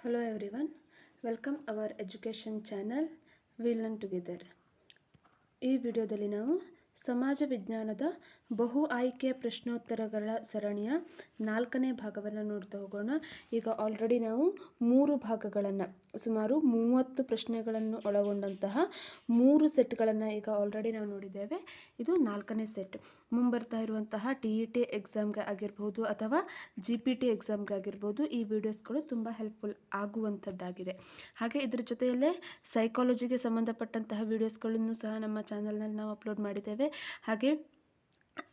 Hello everyone, welcome our education channel We Learn Together. ಈ ವಿಡಿಯೋದಲ್ಲಿ ನಾವು ಸಮಾಜ ವಿಜ್ಞಾನದ ಬಹು ಆಯ್ಕೆ ಪ್ರಶ್ನೋತ್ತರಗಳ ಸರಣಿಯ ನಾಲ್ಕನೇ ಭಾಗವನ್ನು ನೋಡ್ತಾ ಹೋಗೋಣ. ಈಗ ಆಲ್ರೆಡಿ ನಾವು ಮೂರು ಭಾಗಗಳನ್ನು ಸುಮಾರು ಮೂವತ್ತು ಪ್ರಶ್ನೆಗಳನ್ನು ಒಳಗೊಂಡಂತಹ ಮೂರು ಸೆಟ್ಗಳನ್ನು ಈಗ ಆಲ್ರೆಡಿ ನಾವು ನೋಡಿದ್ದೇವೆ. ಇದು ನಾಲ್ಕನೇ ಸೆಟ್ ಮುಂಬರ್ತಾ ಇರುವಂತಹ ಟಿ ಇ ಟಿ ಎಕ್ಸಾಮ್ಗೆ ಆಗಿರ್ಬೋದು ಅಥವಾ ಜಿ ಪಿ ಟಿ ಎಕ್ಸಾಮ್ಗೆ ಆಗಿರ್ಬೋದು ಈ ವಿಡಿಯೋಸ್ಗಳು ತುಂಬ ಹೆಲ್ಪ್ಫುಲ್ ಆಗುವಂಥದ್ದಾಗಿದೆ. ಹಾಗೆ ಇದರ ಜೊತೆಯಲ್ಲೇ ಸೈಕಾಲಜಿಗೆ ಸಂಬಂಧಪಟ್ಟಂತಹ ವಿಡಿಯೋಸ್ಗಳನ್ನು ಸಹ ನಮ್ಮ ಚಾನಲ್ನಲ್ಲಿ ನಾವು ಅಪ್ಲೋಡ್ ಮಾಡಿದ್ದೇವೆ. ಹಾಗೆ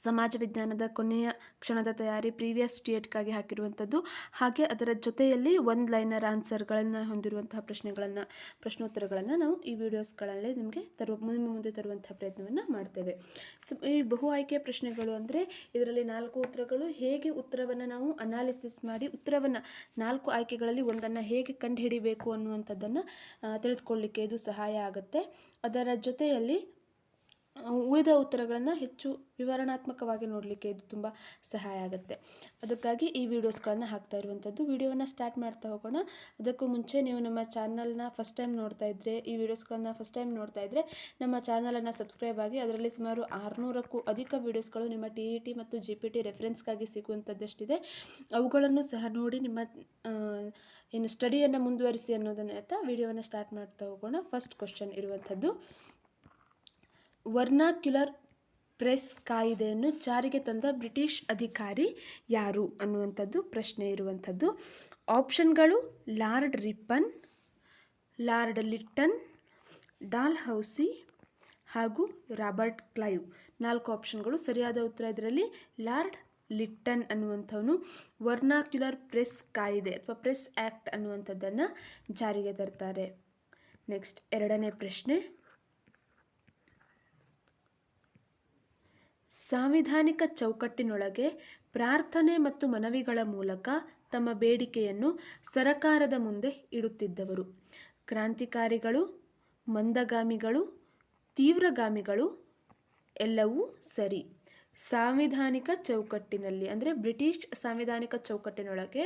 ಸಮಾಜ ವಿಜ್ಞಾನದ ಕೊನೆಯ ಕ್ಷಣದ ತಯಾರಿ ಪ್ರೀವಿಯಸ್ ಸ್ಟೇಟ್ಗಾಗಿ ಹಾಕಿರುವಂಥದ್ದು. ಹಾಗೆ ಅದರ ಜೊತೆಯಲ್ಲಿ ಒಂದು ಲೈನರ್ ಆನ್ಸರ್ಗಳನ್ನು ಹೊಂದಿರುವಂತಹ ಪ್ರಶ್ನೆಗಳನ್ನು, ಪ್ರಶ್ನೋತ್ತರಗಳನ್ನು ನಾವು ಈ ವಿಡಿಯೋಸ್ಗಳಲ್ಲಿ ನಿಮಗೆ ತರುವ ಮುಂದೆ ಮುಂದೆ ತರುವಂಥ ಪ್ರಯತ್ನವನ್ನು ಮಾಡ್ತೇವೆ. ಸೊ, ಈ ಬಹು ಆಯ್ಕೆ ಪ್ರಶ್ನೆಗಳು ಅಂದರೆ ಇದರಲ್ಲಿ ನಾಲ್ಕು ಉತ್ತರಗಳು. ಹೇಗೆ ಉತ್ತರವನ್ನು ನಾವು ಅನಾಲಿಸಿಸ್ ಮಾಡಿ ಉತ್ತರವನ್ನು ನಾಲ್ಕು ಆಯ್ಕೆಗಳಲ್ಲಿ ಒಂದನ್ನು ಹೇಗೆ ಕಂಡುಹಿಡಿಬೇಕು ಅನ್ನುವಂಥದ್ದನ್ನು ತಿಳಿದುಕೊಳ್ಳಿಕ್ಕೆ ಇದು ಸಹಾಯ ಆಗುತ್ತೆ. ಅದರ ಜೊತೆಯಲ್ಲಿ ಉಳಿದ ಉತ್ತರಗಳನ್ನು ಹೆಚ್ಚು ವಿವರಣಾತ್ಮಕವಾಗಿ ನೋಡಲಿಕ್ಕೆ ಇದು ತುಂಬ ಸಹಾಯ ಆಗುತ್ತೆ. ಅದಕ್ಕಾಗಿ ಈ ವಿಡಿಯೋಸ್ಗಳನ್ನು ಹಾಕ್ತಾ ಇರುವಂಥದ್ದು ವಿಡಿಯೋವನ್ನು ಸ್ಟಾರ್ಟ್ ಮಾಡ್ತಾ ಹೋಗೋಣ. ಅದಕ್ಕೂ ಮುಂಚೆ ನೀವು ನಮ್ಮ ಚಾನಲ್ನ ಫಸ್ಟ್ ಟೈಮ್ ನೋಡ್ತಾ ಇದ್ದರೆ ಈ ವಿಡಿಯೋಸ್ಗಳನ್ನ ಫಸ್ಟ್ ಟೈಮ್ ನೋಡ್ತಾ ಇದ್ದರೆ ನಮ್ಮ ಚಾನಲನ್ನು ಸಬ್ಸ್ಕ್ರೈಬ್ ಆಗಿ ಅದರಲ್ಲಿ ಸುಮಾರು ಆರುನೂರಕ್ಕೂ ಅಧಿಕ ವಿಡಿಯೋಸ್ಗಳು ನಿಮ್ಮ ಟಿ ಇ ಟಿ ಮತ್ತು ಜಿ ಪಿ ಟಿ ರೆಫರೆನ್ಸ್ಗಾಗಿ ಸಿಗುವಂಥದ್ದಷ್ಟಿದೆ. ಅವುಗಳನ್ನು ಸಹ ನೋಡಿ ನಿಮ್ಮ ಏನು ಸ್ಟಡಿಯನ್ನು ಮುಂದುವರಿಸಿ ಅನ್ನೋದನ್ನ ಹೇಳ್ತಾ ವಿಡಿಯೋವನ್ನು ಸ್ಟಾರ್ಟ್ ಮಾಡ್ತಾ ಹೋಗೋಣ. ಫಸ್ಟ್ ಕ್ವಶನ್ ಇರುವಂಥದ್ದು ವರ್ನಾಕ್ಯುಲರ್ ಪ್ರೆಸ್ ಕಾಯಿದೆಯನ್ನು ಜಾರಿಗೆ ತಂದ ಬ್ರಿಟಿಷ್ ಅಧಿಕಾರಿ ಯಾರು ಅನ್ನುವಂಥದ್ದು ಪ್ರಶ್ನೆ ಇರುವಂಥದ್ದು. ಆಪ್ಷನ್ಗಳು Lord Ripon, Lord Lytton, Dalhousie ಹಾಗೂ ರಾಬರ್ಟ್ ಕ್ಲೈವ್. ನಾಲ್ಕು ಆಪ್ಷನ್ಗಳು ಸರಿಯಾದ ಉತ್ತರ ಇದರಲ್ಲಿ. ಲಾರ್ಡ್ ಲಿಟ್ಟನ್ ಅನ್ನುವಂಥವನು ವರ್ನಾಕ್ಯುಲರ್ ಪ್ರೆಸ್ ಕಾಯಿದೆ ಅಥವಾ ಪ್ರೆಸ್ ಆ್ಯಕ್ಟ್ ಅನ್ನುವಂಥದ್ದನ್ನು ಜಾರಿಗೆ ತರ್ತಾರೆ. ನೆಕ್ಸ್ಟ್ ಎರಡನೇ ಪ್ರಶ್ನೆ. ಸಾಂವಿಧಾನಿಕ ಚೌಕಟ್ಟಿನೊಳಗೆ ಪ್ರಾರ್ಥನೆ ಮತ್ತು ಮನವಿಗಳ ಮೂಲಕ ತಮ್ಮ ಬೇಡಿಕೆಯನ್ನು ಸರಕಾರದ ಮುಂದೆ ಇಡುತ್ತಿದ್ದವರು. ಕ್ರಾಂತಿಕಾರಿಗಳು, ಮಂದಗಾಮಿಗಳು, ತೀವ್ರಗಾಮಿಗಳು ಎಲ್ಲವೂ ಸರಿ. ಸಾಂವಿಧಾನಿಕ ಚೌಕಟ್ಟಿನಲ್ಲಿ ಅಂದರೆ ಬ್ರಿಟಿಷ್ ಸಾಂವಿಧಾನಿಕ ಚೌಕಟ್ಟಿನೊಳಗೆ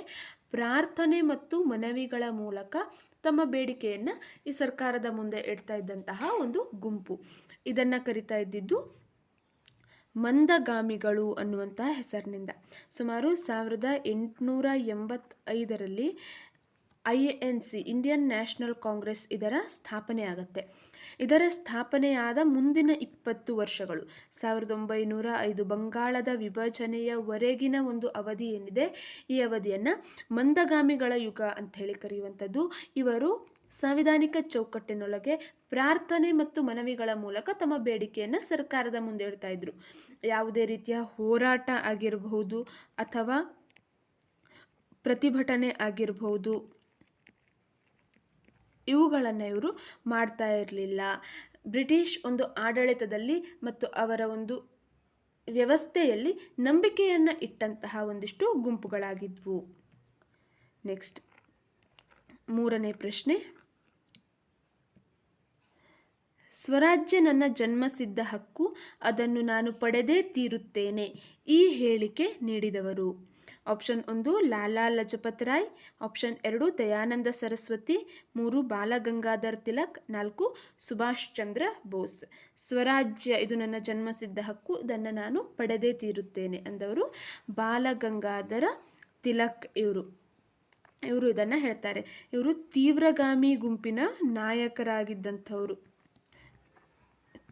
ಪ್ರಾರ್ಥನೆ ಮತ್ತು ಮನವಿಗಳ ಮೂಲಕ ತಮ್ಮ ಬೇಡಿಕೆಯನ್ನು ಈ ಸರ್ಕಾರದ ಮುಂದೆ ಇಡ್ತಾ ಇದ್ದಂತಹ ಒಂದು ಗುಂಪು. ಇದನ್ನು ಕರಿತಾ ಇದ್ದಿದ್ದು ಮಂದಗಾಮಿಗಳು ಅನ್ನುವಂತಹ ಹೆಸರಿನಿಂದ. ಸುಮಾರು ಸಾವಿರದ ಎಂಟುನೂರ ಎಂಬತ್ತೈದರಲ್ಲಿ I N C, Indian National Congress ಇದರ ಸ್ಥಾಪನೆ ಆಗುತ್ತೆ ಇದರ ಸ್ಥಾಪನೆಯಾದ ಮುಂದಿನ ಇಪ್ಪತ್ತು ವರ್ಷಗಳು. ಸಾವಿರದ ಒಂಬೈನೂರ ಐದು ಬಂಗಾಳದ ವಿಭಜನೆಯವರೆಗಿನ ಒಂದು ಅವಧಿ ಏನಿದೆ? ಈ ಅವಧಿಯನ್ನು ಮಂದಗಾಮಿಗಳ ಯುಗ ಅಂತ ಹೇಳಿ ಕರೆಯುವಂಥದ್ದು. ಇವರು ಸಾಂವಿಧಾನಿಕ ಚೌಕಟ್ಟಿನೊಳಗೆ ಪ್ರಾರ್ಥನೆ ಮತ್ತು ಮನವಿಗಳ ಮೂಲಕ ತಮ್ಮ ಬೇಡಿಕೆಯನ್ನು ಸರ್ಕಾರದ ಮುಂದೆ ಇಡ್ತಾ ಇದ್ರು. ಯಾವುದೇ ರೀತಿಯ ಹೋರಾಟ ಆಗಿರಬಹುದು ಅಥವಾ ಪ್ರತಿಭಟನೆ ಆಗಿರಬಹುದು, ಇವುಗಳನ್ನು ಇವರು ಮಾಡ್ತಾ ಇರಲಿಲ್ಲ. ಬ್ರಿಟಿಷ್ ಒಂದು ಆಡಳಿತದಲ್ಲಿ ಮತ್ತು ಅವರ ಒಂದು ವ್ಯವಸ್ಥೆಯಲ್ಲಿ ನಂಬಿಕೆಯನ್ನು ಇಟ್ಟಂತಹ ಒಂದಿಷ್ಟು ಗುಂಪುಗಳಾಗಿದ್ವು. ನೆಕ್ಸ್ಟ್, ಮೂರನೇ ಪ್ರಶ್ನೆ. ಸ್ವರಾಜ್ಯ ನನ್ನ ಜನ್ಮಸಿದ್ಧ ಹಕ್ಕು, ಅದನ್ನು ನಾನು ಪಡೆದೇ ತೀರುತ್ತೇನೆ, ಈ ಹೇಳಿಕೆ ನೀಡಿದವರು. ಆಪ್ಷನ್ ಒಂದು, ಲಾಲಾ ಲಜಪತ್ ರಾಯ್. ಆಪ್ಷನ್ ಎರಡು, ದಯಾನಂದ ಸರಸ್ವತಿ. ಮೂರು, ಬಾಲಗಂಗಾಧರ್ ತಿಲಕ್. ನಾಲ್ಕು, ಸುಭಾಷ್ ಚಂದ್ರ ಬೋಸ್. ಸ್ವರಾಜ್ಯ, ಇದು ನನ್ನ ಜನ್ಮಸಿದ್ಧ ಹಕ್ಕು ಇದನ್ನು ನಾನು ಪಡೆದೇ ತೀರುತ್ತೇನೆ ಅಂದವರು ಬಾಲಗಂಗಾಧರ ತಿಲಕ್ ಇವರು. ಇವರು ಇದನ್ನು ಹೇಳ್ತಾರೆ. ಇವರು ತೀವ್ರಗಾಮಿ ಗುಂಪಿನ ನಾಯಕರಾಗಿದ್ದಂಥವರು.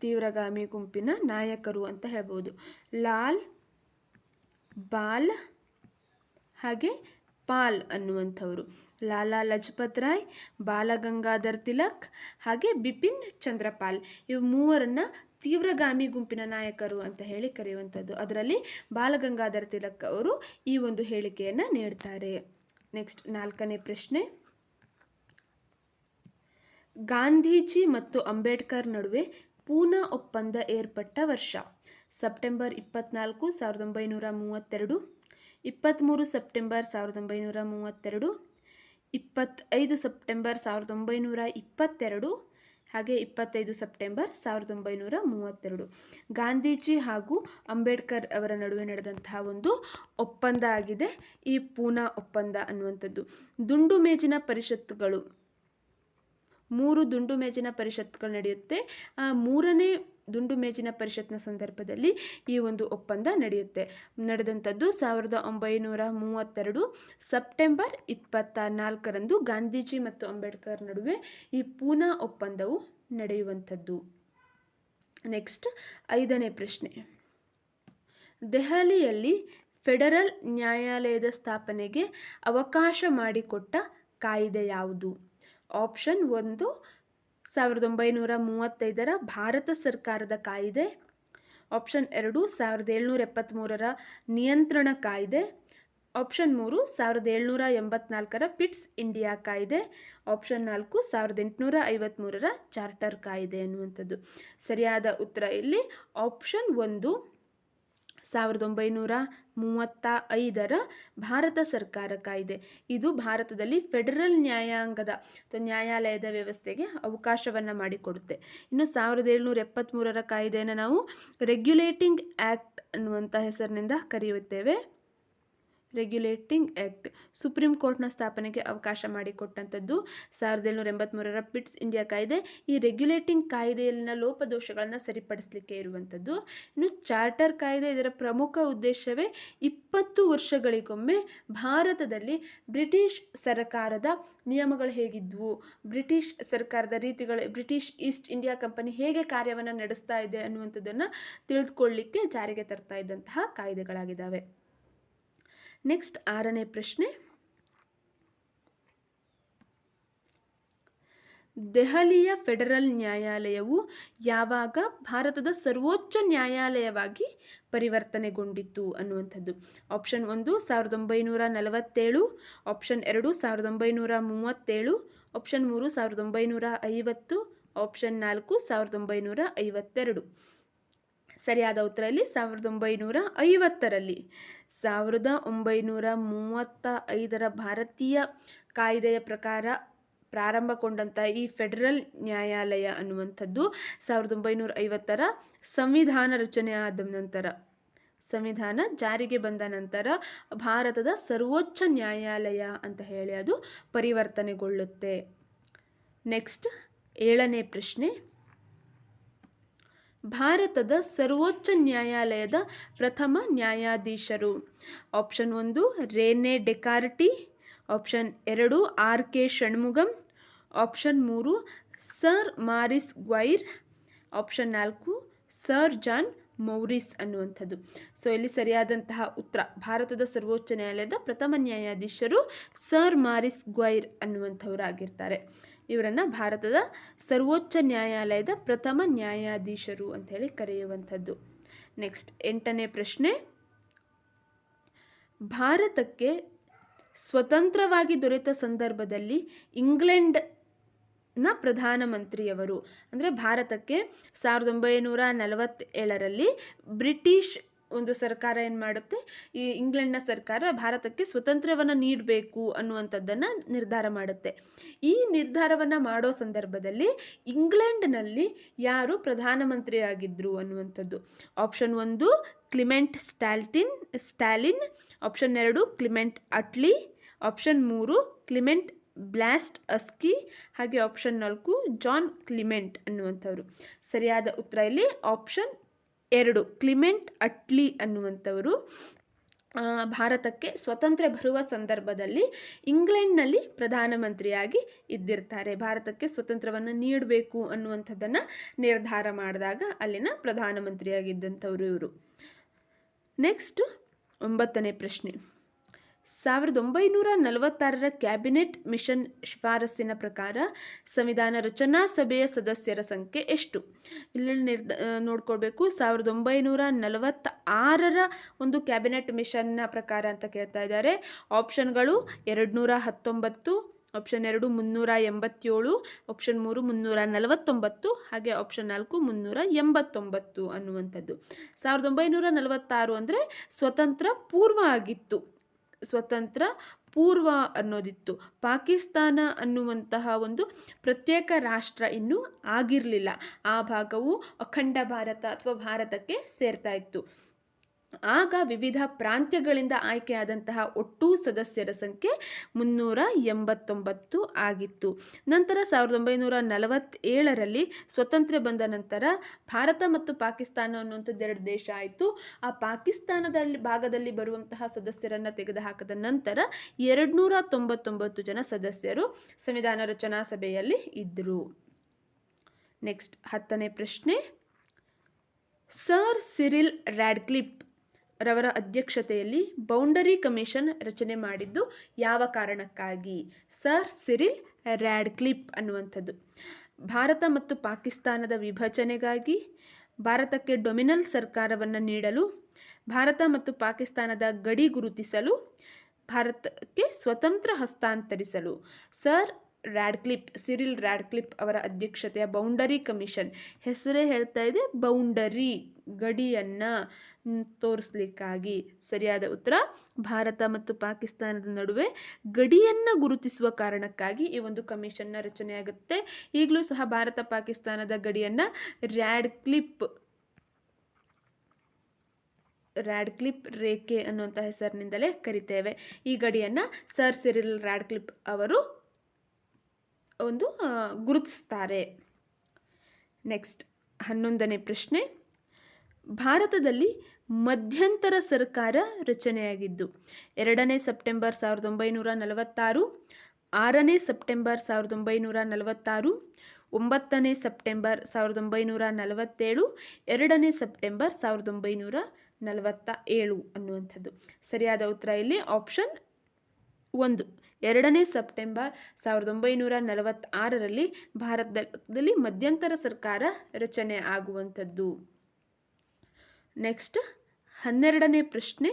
ತೀವ್ರಗಾಮಿ ಗುಂಪಿನ ನಾಯಕರು ಅಂತ ಹೇಳ್ಬೋದು. ಲಾಲ್, ಬಾಲ್ ಹಾಗೆ ಪಾಲ್ ಅನ್ನುವಂಥವರು. ಲಾಲಾ ಲಜಪತ್ ರಾಯ್, ಬಾಲಗಂಗಾಧರ್ ತಿಲಕ್ ಹಾಗೆ ಬಿಪಿನ್ ಚಂದ್ರಪಾಲ್. ಇವು ಮೂವರನ್ನ ತೀವ್ರಗಾಮಿ ಗುಂಪಿನ ನಾಯಕರು ಅಂತ ಹೇಳಿ ಕರೆಯುವಂಥದ್ದು. ಅದರಲ್ಲಿ ಬಾಲಗಂಗಾಧರ್ ತಿಲಕ್ ಅವರು ಈ ಒಂದು ಹೇಳಿಕೆಯನ್ನು ನೀಡ್ತಾರೆ. ನೆಕ್ಸ್ಟ್ ನಾಲ್ಕನೇ ಪ್ರಶ್ನೆ. ಗಾಂಧೀಜಿ ಮತ್ತು ಅಂಬೇಡ್ಕರ್ ನಡುವೆ ಪೂನಾ ಒಪ್ಪಂದ ಏರ್ಪಟ್ಟ ವರ್ಷ. ಸೆಪ್ಟೆಂಬರ್ ಇಪ್ಪತ್ನಾಲ್ಕು, ಸಾವಿರದ ಒಂಬೈನೂರ ಮೂವತ್ತೆರಡು. ಇಪ್ಪತ್ತ್ಮೂರು ಸೆಪ್ಟೆಂಬರ್, ಸಾವಿರದ ಒಂಬೈನೂರ ಮೂವತ್ತೆರಡು. ಇಪ್ಪತ್ತೈದು ಸೆಪ್ಟೆಂಬರ್, ಸಾವಿರದ ಒಂಬೈನೂರ ಇಪ್ಪತ್ತೆರಡು. ಹಾಗೆ ಇಪ್ಪತ್ತೈದು ಸೆಪ್ಟೆಂಬರ್, ಸಾವಿರದ ಒಂಬೈನೂರ ಮೂವತ್ತೆರಡು. ಗಾಂಧೀಜಿ ಹಾಗೂ ಅಂಬೇಡ್ಕರ್ ಅವರ ನಡುವೆ ನಡೆದಂತಹ ಒಂದು ಒಪ್ಪಂದ ಆಗಿದೆ. ಈ ಪೂನಾ ಒಪ್ಪಂದ ಅನ್ನುವಂಥದ್ದು. ದುಂಡು ಮೇಜಿನ ಪರಿಷತ್ತುಗಳು ಮೂರು ದುಂಡು ಮೇಜಿನ ಪರಿಷತ್ಗಳು ನಡೆಯುತ್ತೆ. ಆ, ಮೂರನೇ ದುಂಡು ಮೇಜಿನ ಪರಿಷತ್ನ ಸಂದರ್ಭದಲ್ಲಿ ಈ ಒಂದು ಒಪ್ಪಂದ ನಡೆಯುತ್ತೆ. ನಡೆದಂಥದ್ದು ಸಾವಿರದ ಒಂಬೈನೂರ ಮೂವತ್ತೆರಡು ಸೆಪ್ಟೆಂಬರ್ ಇಪ್ಪತ್ತ ನಾಲ್ಕರಂದು ಗಾಂಧೀಜಿ ಮತ್ತು ಅಂಬೇಡ್ಕರ್ ನಡುವೆ ಈ ಪೂನಾ ಒಪ್ಪಂದವು ನಡೆಯುವಂಥದ್ದು. ನೆಕ್ಸ್ಟ್, ಐದನೇ ಪ್ರಶ್ನೆ. ದೆಹಲಿಯಲ್ಲಿ ಫೆಡರಲ್ ನ್ಯಾಯಾಲಯದ ಸ್ಥಾಪನೆಗೆ ಅವಕಾಶ ಮಾಡಿಕೊಟ್ಟ ಕಾಯ್ದೆ ಯಾವುದು? ಆಪ್ಷನ್ ಒಂದು ಸಾವಿರದ ಒಂಬೈನೂರ ಮೂವತ್ತೈದರ ಭಾರತ ಸರ್ಕಾರದ ಕಾಯಿದೆ. ಆಪ್ಷನ್ ಎರಡು ಸಾವಿರದ ಏಳ್ನೂರ ಎಪ್ಪತ್ತ್ಮೂರರ ನಿಯಂತ್ರಣ ಕಾಯಿದೆ. ಆಪ್ಷನ್ ಮೂರು ಸಾವಿರದ ಏಳ್ನೂರ ಎಂಬತ್ನಾಲ್ಕರ ಪಿಟ್ಸ್ ಇಂಡಿಯಾ ಕಾಯಿದೆ. ಆಪ್ಷನ್ ನಾಲ್ಕು ಸಾವಿರದ ಎಂಟುನೂರ ಐವತ್ತ್ಮೂರರ ಚಾರ್ಟರ್ ಕಾಯಿದೆ ಅನ್ನುವಂಥದ್ದು. ಸರಿಯಾದ ಉತ್ತರ ಇಲ್ಲಿ. ಆಪ್ಷನ್ ಒಂದು ಸಾವಿರದ ಒಂಬೈನೂರ ಮೂವತ್ತ ಐದರ ಭಾರತ ಸರ್ಕಾರ ಕಾಯ್ದೆ. ಇದು ಭಾರತದಲ್ಲಿ ಫೆಡರಲ್ ನ್ಯಾಯಾಂಗದ ನ್ಯಾಯಾಲಯದ ವ್ಯವಸ್ಥೆಗೆ ಅವಕಾಶವನ್ನು ಮಾಡಿಕೊಡುತ್ತೆ. ಇನ್ನು ಸಾವಿರದ ಏಳ್ನೂರ ಎಪ್ಪತ್ತ್ಮೂರರ ಕಾಯ್ದೆಯನ್ನು ನಾವು ರೆಗ್ಯುಲೇಟಿಂಗ್ ಆ್ಯಕ್ಟ್ ಅನ್ನುವಂಥ ಹೆಸರಿನಿಂದ ಕರೆಯುತ್ತೇವೆ. ರೆಗ್ಯುಲೇಟಿಂಗ್ ಆ್ಯಕ್ಟ್ ಸುಪ್ರೀಂ ಕೋರ್ಟ್ನ ಸ್ಥಾಪನೆಗೆ ಅವಕಾಶ ಮಾಡಿಕೊಟ್ಟಂಥದ್ದು ಸಾವಿರದ ಏಳ್ನೂರ ಎಂಬತ್ತ್ಮೂರರ ಪಿಟ್ಸ್ ಇಂಡಿಯಾ ಕಾಯ್ದೆ. ಈ ರೆಗ್ಯುಲೇಟಿಂಗ್ ಕಾಯ್ದೆಯಲ್ಲಿನ ಲೋಪದೋಷಗಳನ್ನು ಸರಿಪಡಿಸಲಿಕ್ಕೆ ಇರುವಂಥದ್ದು. ಇನ್ನು ಚಾರ್ಟರ್ ಕಾಯ್ದೆ ಇದರ ಪ್ರಮುಖ ಉದ್ದೇಶವೇ ಇಪ್ಪತ್ತು ವರ್ಷಗಳಿಗೊಮ್ಮೆ ಭಾರತದಲ್ಲಿ ಬ್ರಿಟಿಷ್ ಸರ್ಕಾರದ ನಿಯಮಗಳು ಹೇಗಿದ್ವು? ಬ್ರಿಟಿಷ್ ಸರ್ಕಾರದ ರೀತಿಗಳು, ಬ್ರಿಟಿಷ್ ಈಸ್ಟ್ ಇಂಡಿಯಾ ಕಂಪನಿ ಹೇಗೆ ಕಾರ್ಯವನ್ನು ನಡೆಸ್ತಾ ಇದೆ ಅನ್ನುವಂಥದ್ದನ್ನು ತಿಳಿದುಕೊಳ್ಳಲಿಕ್ಕೆ ಜಾರಿಗೆ ತರ್ತಾ ಇದ್ದಂತಹ ಕಾಯ್ದೆಗಳಾಗಿದ್ದಾವೆ. ನೆಕ್ಸ್ಟ್ ಆರನೇ ಪ್ರಶ್ನೆ. ದೆಹಲಿಯ ಫೆಡರಲ್ ನ್ಯಾಯಾಲಯವು ಯಾವಾಗ ಭಾರತದ ಸರ್ವೋಚ್ಚ ನ್ಯಾಯಾಲಯವಾಗಿ ಪರಿವರ್ತನೆಗೊಂಡಿತು ಅನ್ನುವಂಥದ್ದು. ಆಪ್ಷನ್ ಒಂದು, ಸಾವಿರದ ಒಂಬೈನೂರ ನಲವತ್ತೇಳು. ಆಪ್ಷನ್ ಎರಡು, ಸಾವಿರದ ಒಂಬೈನೂರ ಮೂವತ್ತೇಳು. ಆಪ್ಷನ್ ಮೂರು, ಸಾವಿರದ ಒಂಬೈನೂರ ಐವತ್ತು. ಆಪ್ಷನ್ ನಾಲ್ಕು, ಸಾವಿರದ ಒಂಬೈನೂರ ಐವತ್ತೆರಡು. ಸರಿಯಾದ ಉತ್ತರ ಇಲ್ಲಿ ಸಾವಿರದ ಒಂಬೈನೂರ ಐವತ್ತರಲ್ಲಿ. ಸಾವಿರದ ಒಂಬೈನೂರ ಮೂವತ್ತ ಐದರ ಭಾರತೀಯ ಕಾಯ್ದೆಯ ಪ್ರಕಾರ ಪ್ರಾರಂಭಗೊಂಡಂಥ ಈ ಫೆಡರಲ್ ನ್ಯಾಯಾಲಯ ಅನ್ನುವಂಥದ್ದು ಸಾವಿರದ ಒಂಬೈನೂರ ಐವತ್ತರ ಸಂವಿಧಾನ ರಚನೆ ಆದ ನಂತರ. ಸಂವಿಧಾನ ಜಾರಿಗೆ ಬಂದ ನಂತರ ಭಾರತದ ಸರ್ವೋಚ್ಚ ನ್ಯಾಯಾಲಯ ಅಂತ ಹೇಳಿ ಅದು ಪರಿವರ್ತನೆಗೊಳ್ಳುತ್ತೆ. ನೆಕ್ಸ್ಟ್ ಏಳನೇ ಪ್ರಶ್ನೆ. ಭಾರತದ ಸರ್ವೋಚ್ಚ ನ್ಯಾಯಾಲಯದ ಪ್ರಥಮ ನ್ಯಾಯಾಧೀಶರು. ಆಪ್ಷನ್ ಒಂದು, ರೇನೆ ಡೆಕಾರ್ಟಿ. ಆಪ್ಷನ್ ಎರಡು, ಆರ್ ಕೆ ಷಣ್ಮುಗಂ. ಆಪ್ಷನ್ ಮೂರು, ಸರ್ ಮಾರಿಸ್ ಗ್ವೈರ್. ಆಪ್ಷನ್ ನಾಲ್ಕು, ಸರ್ ಜಾನ್ ಮೌರಿಸ್ ಅನ್ನುವಂಥದ್ದು. ಸೊ ಇಲ್ಲಿ ಸರಿಯಾದಂತಹ ಉತ್ತರ. ಭಾರತದ ಸರ್ವೋಚ್ಚ ನ್ಯಾಯಾಲಯದ ಪ್ರಥಮ ನ್ಯಾಯಾಧೀಶರು ಸರ್ ಮಾರಿಸ್ ಗ್ವೈರ್ ಅನ್ನುವಂಥವರಾಗಿರ್ತಾರೆ. ಇವರನ್ನು ಭಾರತದ ಸರ್ವೋಚ್ಚ ನ್ಯಾಯಾಲಯದ ಪ್ರಥಮ ನ್ಯಾಯಾಧೀಶರು ಅಂತ ಹೇಳಿ ಕರೆಯುವಂಥದ್ದು. ನೆಕ್ಸ್ಟ್ ಎಂಟನೇ ಪ್ರಶ್ನೆ. ಭಾರತಕ್ಕೆ ಸ್ವತಂತ್ರವಾಗಿ ದೊರೆತ ಸಂದರ್ಭದಲ್ಲಿ ಇಂಗ್ಲೆಂಡ್ನ ಪ್ರಧಾನಮಂತ್ರಿಯವರು, ಅಂದರೆ ಭಾರತಕ್ಕೆ ಸಾವಿರದ ಒಂಬೈನೂರ ನಲವತ್ತೇಳರಲ್ಲಿ ಬ್ರಿಟಿಷ್ ಒಂದು ಸರ್ಕಾರ ಏನು ಮಾಡುತ್ತೆ? ಈ ಇಂಗ್ಲೆಂಡ್ನ ಸರ್ಕಾರ ಭಾರತಕ್ಕೆ ಸ್ವತಂತ್ರವನ್ನು ನೀಡಬೇಕು ಅನ್ನುವಂಥದ್ದನ್ನು ನಿರ್ಧಾರ ಮಾಡುತ್ತೆ. ಈ ನಿರ್ಧಾರವನ್ನು ಮಾಡೋ ಸಂದರ್ಭದಲ್ಲಿ ಇಂಗ್ಲೆಂಡ್ನಲ್ಲಿ ಯಾರು ಪ್ರಧಾನಮಂತ್ರಿ ಆಗಿದ್ದರು ಅನ್ನುವಂಥದ್ದು? ಆಪ್ಷನ್ ಒಂದು, ಕ್ಲಿಮೆಂಟ್ ಸ್ಟಾಲ್ಟಿನ್, ಸ್ಟಾಲಿನ್. ಆಪ್ಷನ್ ಎರಡು, ಕ್ಲಿಮೆಂಟ್ ಅಟ್ಲಿ. ಆಪ್ಷನ್ ಮೂರು, ಕ್ಲಿಮೆಂಟ್ ಬ್ಲಾಸ್ಟ್ ಅಸ್ಕಿ. ಹಾಗೆ ಆಪ್ಷನ್ ನಾಲ್ಕು, ಜಾನ್ ಕ್ಲಿಮೆಂಟ್ ಅನ್ನುವಂಥವ್ರು. ಸರಿಯಾದ ಉತ್ತರ ಇಲ್ಲಿ, ಆಪ್ಷನ್ ಎರಡು, ಕ್ಲಿಮೆಂಟ್ ಅಟ್ಲಿ ಅನ್ನುವಂಥವರು ಭಾರತಕ್ಕೆ ಸ್ವತಂತ್ರ ಬರುವ ಸಂದರ್ಭದಲ್ಲಿ ಇಂಗ್ಲೆಂಡ್ನಲ್ಲಿ ಪ್ರಧಾನಮಂತ್ರಿಯಾಗಿ ಇದ್ದಿರ್ತಾರೆ. ಭಾರತಕ್ಕೆ ಸ್ವತಂತ್ರವನ್ನು ನೀಡಬೇಕು ಅನ್ನುವಂಥದ್ದನ್ನು ನಿರ್ಧಾರ ಮಾಡಿದಾಗ ಅಲ್ಲಿನ ಪ್ರಧಾನಮಂತ್ರಿಯಾಗಿದ್ದಂಥವರು ಇವರು. ನೆಕ್ಸ್ಟ್ ಒಂಬತ್ತನೇ ಪ್ರಶ್ನೆ. ಸಾವಿರದ ಒಂಬೈನೂರ ನಲವತ್ತಾರರ ಕ್ಯಾಬಿನೆಟ್ ಮಿಷನ್ ಶಿಫಾರಸ್ಸಿನ ಪ್ರಕಾರ ಸಂವಿಧಾನ ರಚನಾ ಸಭೆಯ ಸದಸ್ಯರ ಸಂಖ್ಯೆ ಎಷ್ಟು? ಇಲ್ಲಿ ನಿರ್ದ ನೋಡ್ಕೊಳ್ಬೇಕು. ಸಾವಿರದ ಒಂಬೈನೂರ ನಲವತ್ತ ಆರರ ಒಂದು ಕ್ಯಾಬಿನೆಟ್ ಮಿಷನ್ನ ಪ್ರಕಾರ ಅಂತ ಕೇಳ್ತಾ ಇದ್ದಾರೆ. ಆಪ್ಷನ್ಗಳು ಎರಡು ನೂರ ಹತ್ತೊಂಬತ್ತು, ಆಪ್ಷನ್ ಎರಡು ಮುನ್ನೂರ ಎಂಬತ್ತೇಳು, ಆಪ್ಷನ್ ಮೂರು ಮುನ್ನೂರ ನಲವತ್ತೊಂಬತ್ತು, ಹಾಗೆ ಆಪ್ಷನ್ ನಾಲ್ಕು ಮುನ್ನೂರ ಎಂಬತ್ತೊಂಬತ್ತು ಅನ್ನುವಂಥದ್ದು. ಸಾವಿರದ ಒಂಬೈನೂರ ನಲವತ್ತಾರು ಅಂದರೆ ಸ್ವತಂತ್ರ, ಪೂರ್ವ ಆಗಿತ್ತು. ಸ್ವತಂತ್ರ ಪೂರ್ವ ಅನ್ನೋದಿತ್ತು. ಪಾಕಿಸ್ತಾನ ಅನ್ನುವಂತಹ ಒಂದು ಪ್ರತ್ಯೇಕ ರಾಷ್ಟ್ರ ಇನ್ನೂ ಆಗಿರಲಿಲ್ಲ. ಆ ಭಾಗವು ಅಖಂಡ ಭಾರತ ಅಥವಾ ಭಾರತಕ್ಕೆ ಸೇರ್ತಾ ಇತ್ತು. ಆಗ ವಿವಿಧ ಪ್ರಾಂತ್ಯಗಳಿಂದ ಆಯ್ಕೆಯಾದಂತಹ ಒಟ್ಟು ಸದಸ್ಯರ ಸಂಖ್ಯೆ ಮುನ್ನೂರ ಎಂಬತ್ತೊಂಬತ್ತು ಆಗಿತ್ತು. ನಂತರ ಸಾವಿರದ ಒಂಬೈನೂರ ನಲವತ್ತೇಳರಲ್ಲಿ ಸ್ವತಂತ್ರ ಬಂದ ನಂತರ ಭಾರತ ಮತ್ತು ಪಾಕಿಸ್ತಾನ ಅನ್ನುವಂಥದ್ದು ಎರಡು ದೇಶ ಆಯಿತು. ಆ ಪಾಕಿಸ್ತಾನದಲ್ಲಿ ಭಾಗದಲ್ಲಿ ಬರುವಂತಹ ಸದಸ್ಯರನ್ನು ತೆಗೆದುಹಾಕದ ನಂತರ ಎರಡುನೂರ ತೊಂಬತ್ತೊಂಬತ್ತು ಜನ ಸದಸ್ಯರು ಸಂವಿಧಾನ ರಚನಾ ಸಭೆಯಲ್ಲಿ ಇದ್ದರು ನೆಕ್ಸ್ಟ್ ಹತ್ತನೇ ಪ್ರಶ್ನೆ. ಸರ್ ಸಿರಿಲ್ ರ್ಯಾಡ್ಕ್ಲಿಪ್ ರವರ ಅಧ್ಯಕ್ಷತೆಯಲ್ಲಿ ಬೌಂಡರಿ ಕಮಿಷನ್ ರಚನೆ ಮಾಡಿದ್ದು ಯಾವ ಕಾರಣಕ್ಕಾಗಿ? ಸರ್ ಸಿರಿಲ್ ರ್ಯಾಡ್ಕ್ಲಿಪ್ ಅನ್ನುವಂಥದ್ದು. ಭಾರತ ಮತ್ತು ಪಾಕಿಸ್ತಾನದ ವಿಭಜನೆಗಾಗಿ ಭಾರತಕ್ಕೆ ಡೊಮಿನಲ್ ಸರ್ಕಾರವನ್ನು ನೀಡಲು, ಭಾರತ ಮತ್ತು ಪಾಕಿಸ್ತಾನದ ಗಡಿ ಗುರುತಿಸಲು, ಭಾರತಕ್ಕೆ ಸ್ವತಂತ್ರ ಹಸ್ತಾಂತರಿಸಲು. ಸರ್ ರ್ಯಾಡ್ಕ್ಲಿಪ್ ಸಿರಿಲ್ ರ್ಯಾಡ್ಕ್ಲಿಪ್ ಅವರ ಅಧ್ಯಕ್ಷತೆಯ ಬೌಂಡರಿ ಕಮಿಷನ್. ಹೆಸರೇ ಹೇಳ್ತಾ ಇದೆ, ಬೌಂಡರಿ ಗಡಿಯನ್ನು ತೋರಿಸ್ಲಿಕ್ಕಾಗಿ. ಸರಿಯಾದ ಉತ್ತರ, ಭಾರತ ಮತ್ತು ಪಾಕಿಸ್ತಾನದ ನಡುವೆ ಗಡಿಯನ್ನು ಗುರುತಿಸುವ ಕಾರಣಕ್ಕಾಗಿ ಈ ಒಂದು ಕಮಿಷನ್ನ ರಚನೆಯಾಗುತ್ತೆ. ಈಗಲೂ ಸಹ ಭಾರತ, ಪಾಕಿಸ್ತಾನದ ಗಡಿಯನ್ನು ರ್ಯಾಡ್ಕ್ಲಿಪ್ ರ್ಯಾಡ್ಕ್ಲಿಪ್ ರೇಖೆ ಅನ್ನುವಂಥ ಹೆಸರಿನಿಂದಲೇ ಕರಿತೇವೆ. ಈ ಗಡಿಯನ್ನು ಸರ್ ಸಿರಿಲ್ ರ್ಯಾಡ್ಕ್ಲಿಪ್ ಅವರು ಒಂದು ಗುರುತಿಸ್ತಾರೆ. ನೆಕ್ಸ್ಟ್ ಹನ್ನೊಂದನೇ ಪ್ರಶ್ನೆ. ಭಾರತದಲ್ಲಿ ಮಧ್ಯಂತರ ಸರ್ಕಾರ ರಚನೆಯಾಗಿದ್ದು, ಎರಡನೇ ಸೆಪ್ಟೆಂಬರ್ ಸಾವಿರದ ಒಂಬೈನೂರ ನಲವತ್ತಾರು, ಆರನೇ ಸೆಪ್ಟೆಂಬರ್ ಸಾವಿರದ ಒಂಬೈನೂರ ನಲವತ್ತಾರು, ಒಂಬತ್ತನೇ ಸೆಪ್ಟೆಂಬರ್ ಸಾವಿರದ ಒಂಬೈನೂರ ನಲವತ್ತೇಳು, ಎರಡನೇ ಸೆಪ್ಟೆಂಬರ್ ಸಾವಿರದ ಒಂಬೈನೂರ ನಲವತ್ತ ಏಳು ಅನ್ನುವಂಥದ್ದು. ಸರಿಯಾದ ಉತ್ತರ ಇಲ್ಲಿ? ಆಪ್ಷನ್ ಒಂದು. ಎರಡನೇ ಸೆಪ್ಟೆಂಬರ್ ಸಾವಿರದ ಒಂಬೈನೂರ ನಲವತ್ತಾರರಲ್ಲಿ ಭಾರತದಲ್ಲಿ ಮಧ್ಯಂತರ ಸರ್ಕಾರ ರಚನೆ ಆಗುವಂಥದ್ದು. ನೆಕ್ಸ್ಟ್, ಹನ್ನೆರಡನೇ ಪ್ರಶ್ನೆ.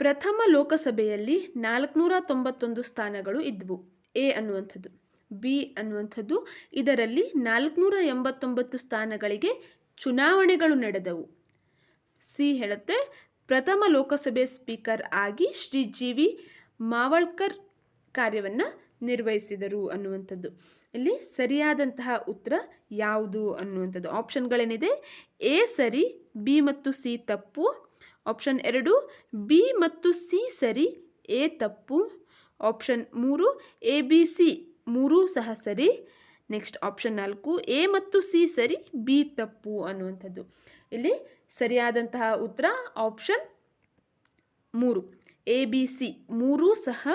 ಪ್ರಥಮ ಲೋಕಸಭೆಯಲ್ಲಿ ನಾಲ್ಕುನೂರ ತೊಂಬತ್ತೊಂದು ಸ್ಥಾನಗಳು ಇದ್ವು. ಎ ಅನ್ನುವಂಥದ್ದು, ಬಿ ಅನ್ನುವಂಥದ್ದು. ಇದರಲ್ಲಿ ನಾಲ್ಕುನೂರ ಎಂಬತ್ತೊಂಬತ್ತು ಸ್ಥಾನಗಳಿಗೆ ಚುನಾವಣೆಗಳು ನಡೆದವು. ಸಿ ಹೇಳುತ್ತೆ. ಪ್ರಥಮ ಲೋಕಸಭೆ ಸ್ಪೀಕರ್ ಆಗಿ ಶ್ರೀ ಜಿ ವಿ ಮಾವಳ್ಕರ್ ಕಾರ್ಯವನ್ನು ನಿರ್ವಹಿಸಿದರು ಅನ್ನುವಂಥದ್ದು. ಇಲ್ಲಿ ಸರಿಯಾದಂತಹ ಉತ್ತರ ಯಾವುದು ಅನ್ನುವಂಥದ್ದು. ಆಪ್ಷನ್ಗಳೇನಿದೆ ಎ ಸರಿ, ಬಿ ಮತ್ತು ಸಿ ತಪ್ಪು. ಆಪ್ಷನ್ ಎರಡು, ಬಿ ಮತ್ತು ಸಿ ಸರಿ, ಎ ತಪ್ಪು. ಆಪ್ಷನ್ ಮೂರು, ಎ ಬಿ ಸಿ ಮೂರೂ ಸಹ ಸರಿ. ನೆಕ್ಸ್ಟ್ ಆಪ್ಷನ್ ನಾಲ್ಕು, ಎ ಮತ್ತು ಸಿ ಸರಿ, ಬಿ ತಪ್ಪು ಅನ್ನುವಂಥದ್ದು. ಇಲ್ಲಿ ಸರಿಯಾದಂತಹ ಉತ್ತರ ಆಪ್ಷನ್ ಮೂರು. ಎ ಬಿ ಸಿ ಮೂರೂ ಸಹ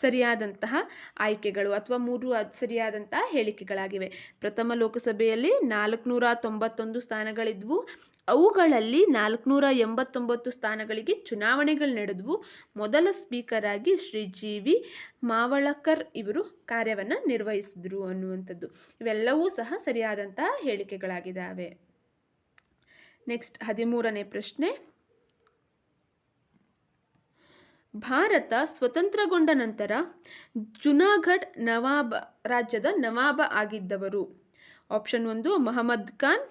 ಸರಿಯಾದಂತಹ ಆಯ್ಕೆಗಳು ಅಥವಾ ಮೂರು ಸರಿಯಾದಂತಹ ಹೇಳಿಕೆಗಳಾಗಿವೆ. ಪ್ರಥಮ ಲೋಕಸಭೆಯಲ್ಲಿ ನಾಲ್ಕುನೂರ ತೊಂಬತ್ತೊಂದು ಸ್ಥಾನಗಳಿದ್ವು. ಅವುಗಳಲ್ಲಿ ನಾಲ್ಕುನೂರ ಎಂಬತ್ತೊಂಬತ್ತು ಸ್ಥಾನಗಳಿಗೆ ಚುನಾವಣೆಗಳು ನಡೆದವು. ಮೊದಲ ಸ್ಪೀಕರ್ ಆಗಿ ಶ್ರೀ ಜಿ ವಿ ಮಾವಳಕರ್ ಇವರು ಕಾರ್ಯವನ್ನು ನಿರ್ವಹಿಸಿದ್ರು ಅನ್ನುವಂಥದ್ದು. ಇವೆಲ್ಲವೂ ಸಹ ಸರಿಯಾದಂತಹ ಹೇಳಿಕೆಗಳಾಗಿದ್ದಾವೆ. ನೆಕ್ಸ್ಟ್ ಹದಿಮೂರನೇ ಪ್ರಶ್ನೆ. ಭಾರತ ಸ್ವತಂತ್ರಗೊಂಡ ನಂತರ ಜುನಾಗಢ್ ನವಾಬ ರಾಜ್ಯದ ನವಾಬ ಆಗಿದ್ದವರು. ಆಪ್ಷನ್ ಒಂದು, ಮಹಮ್ಮದ್ ಖಾನ್.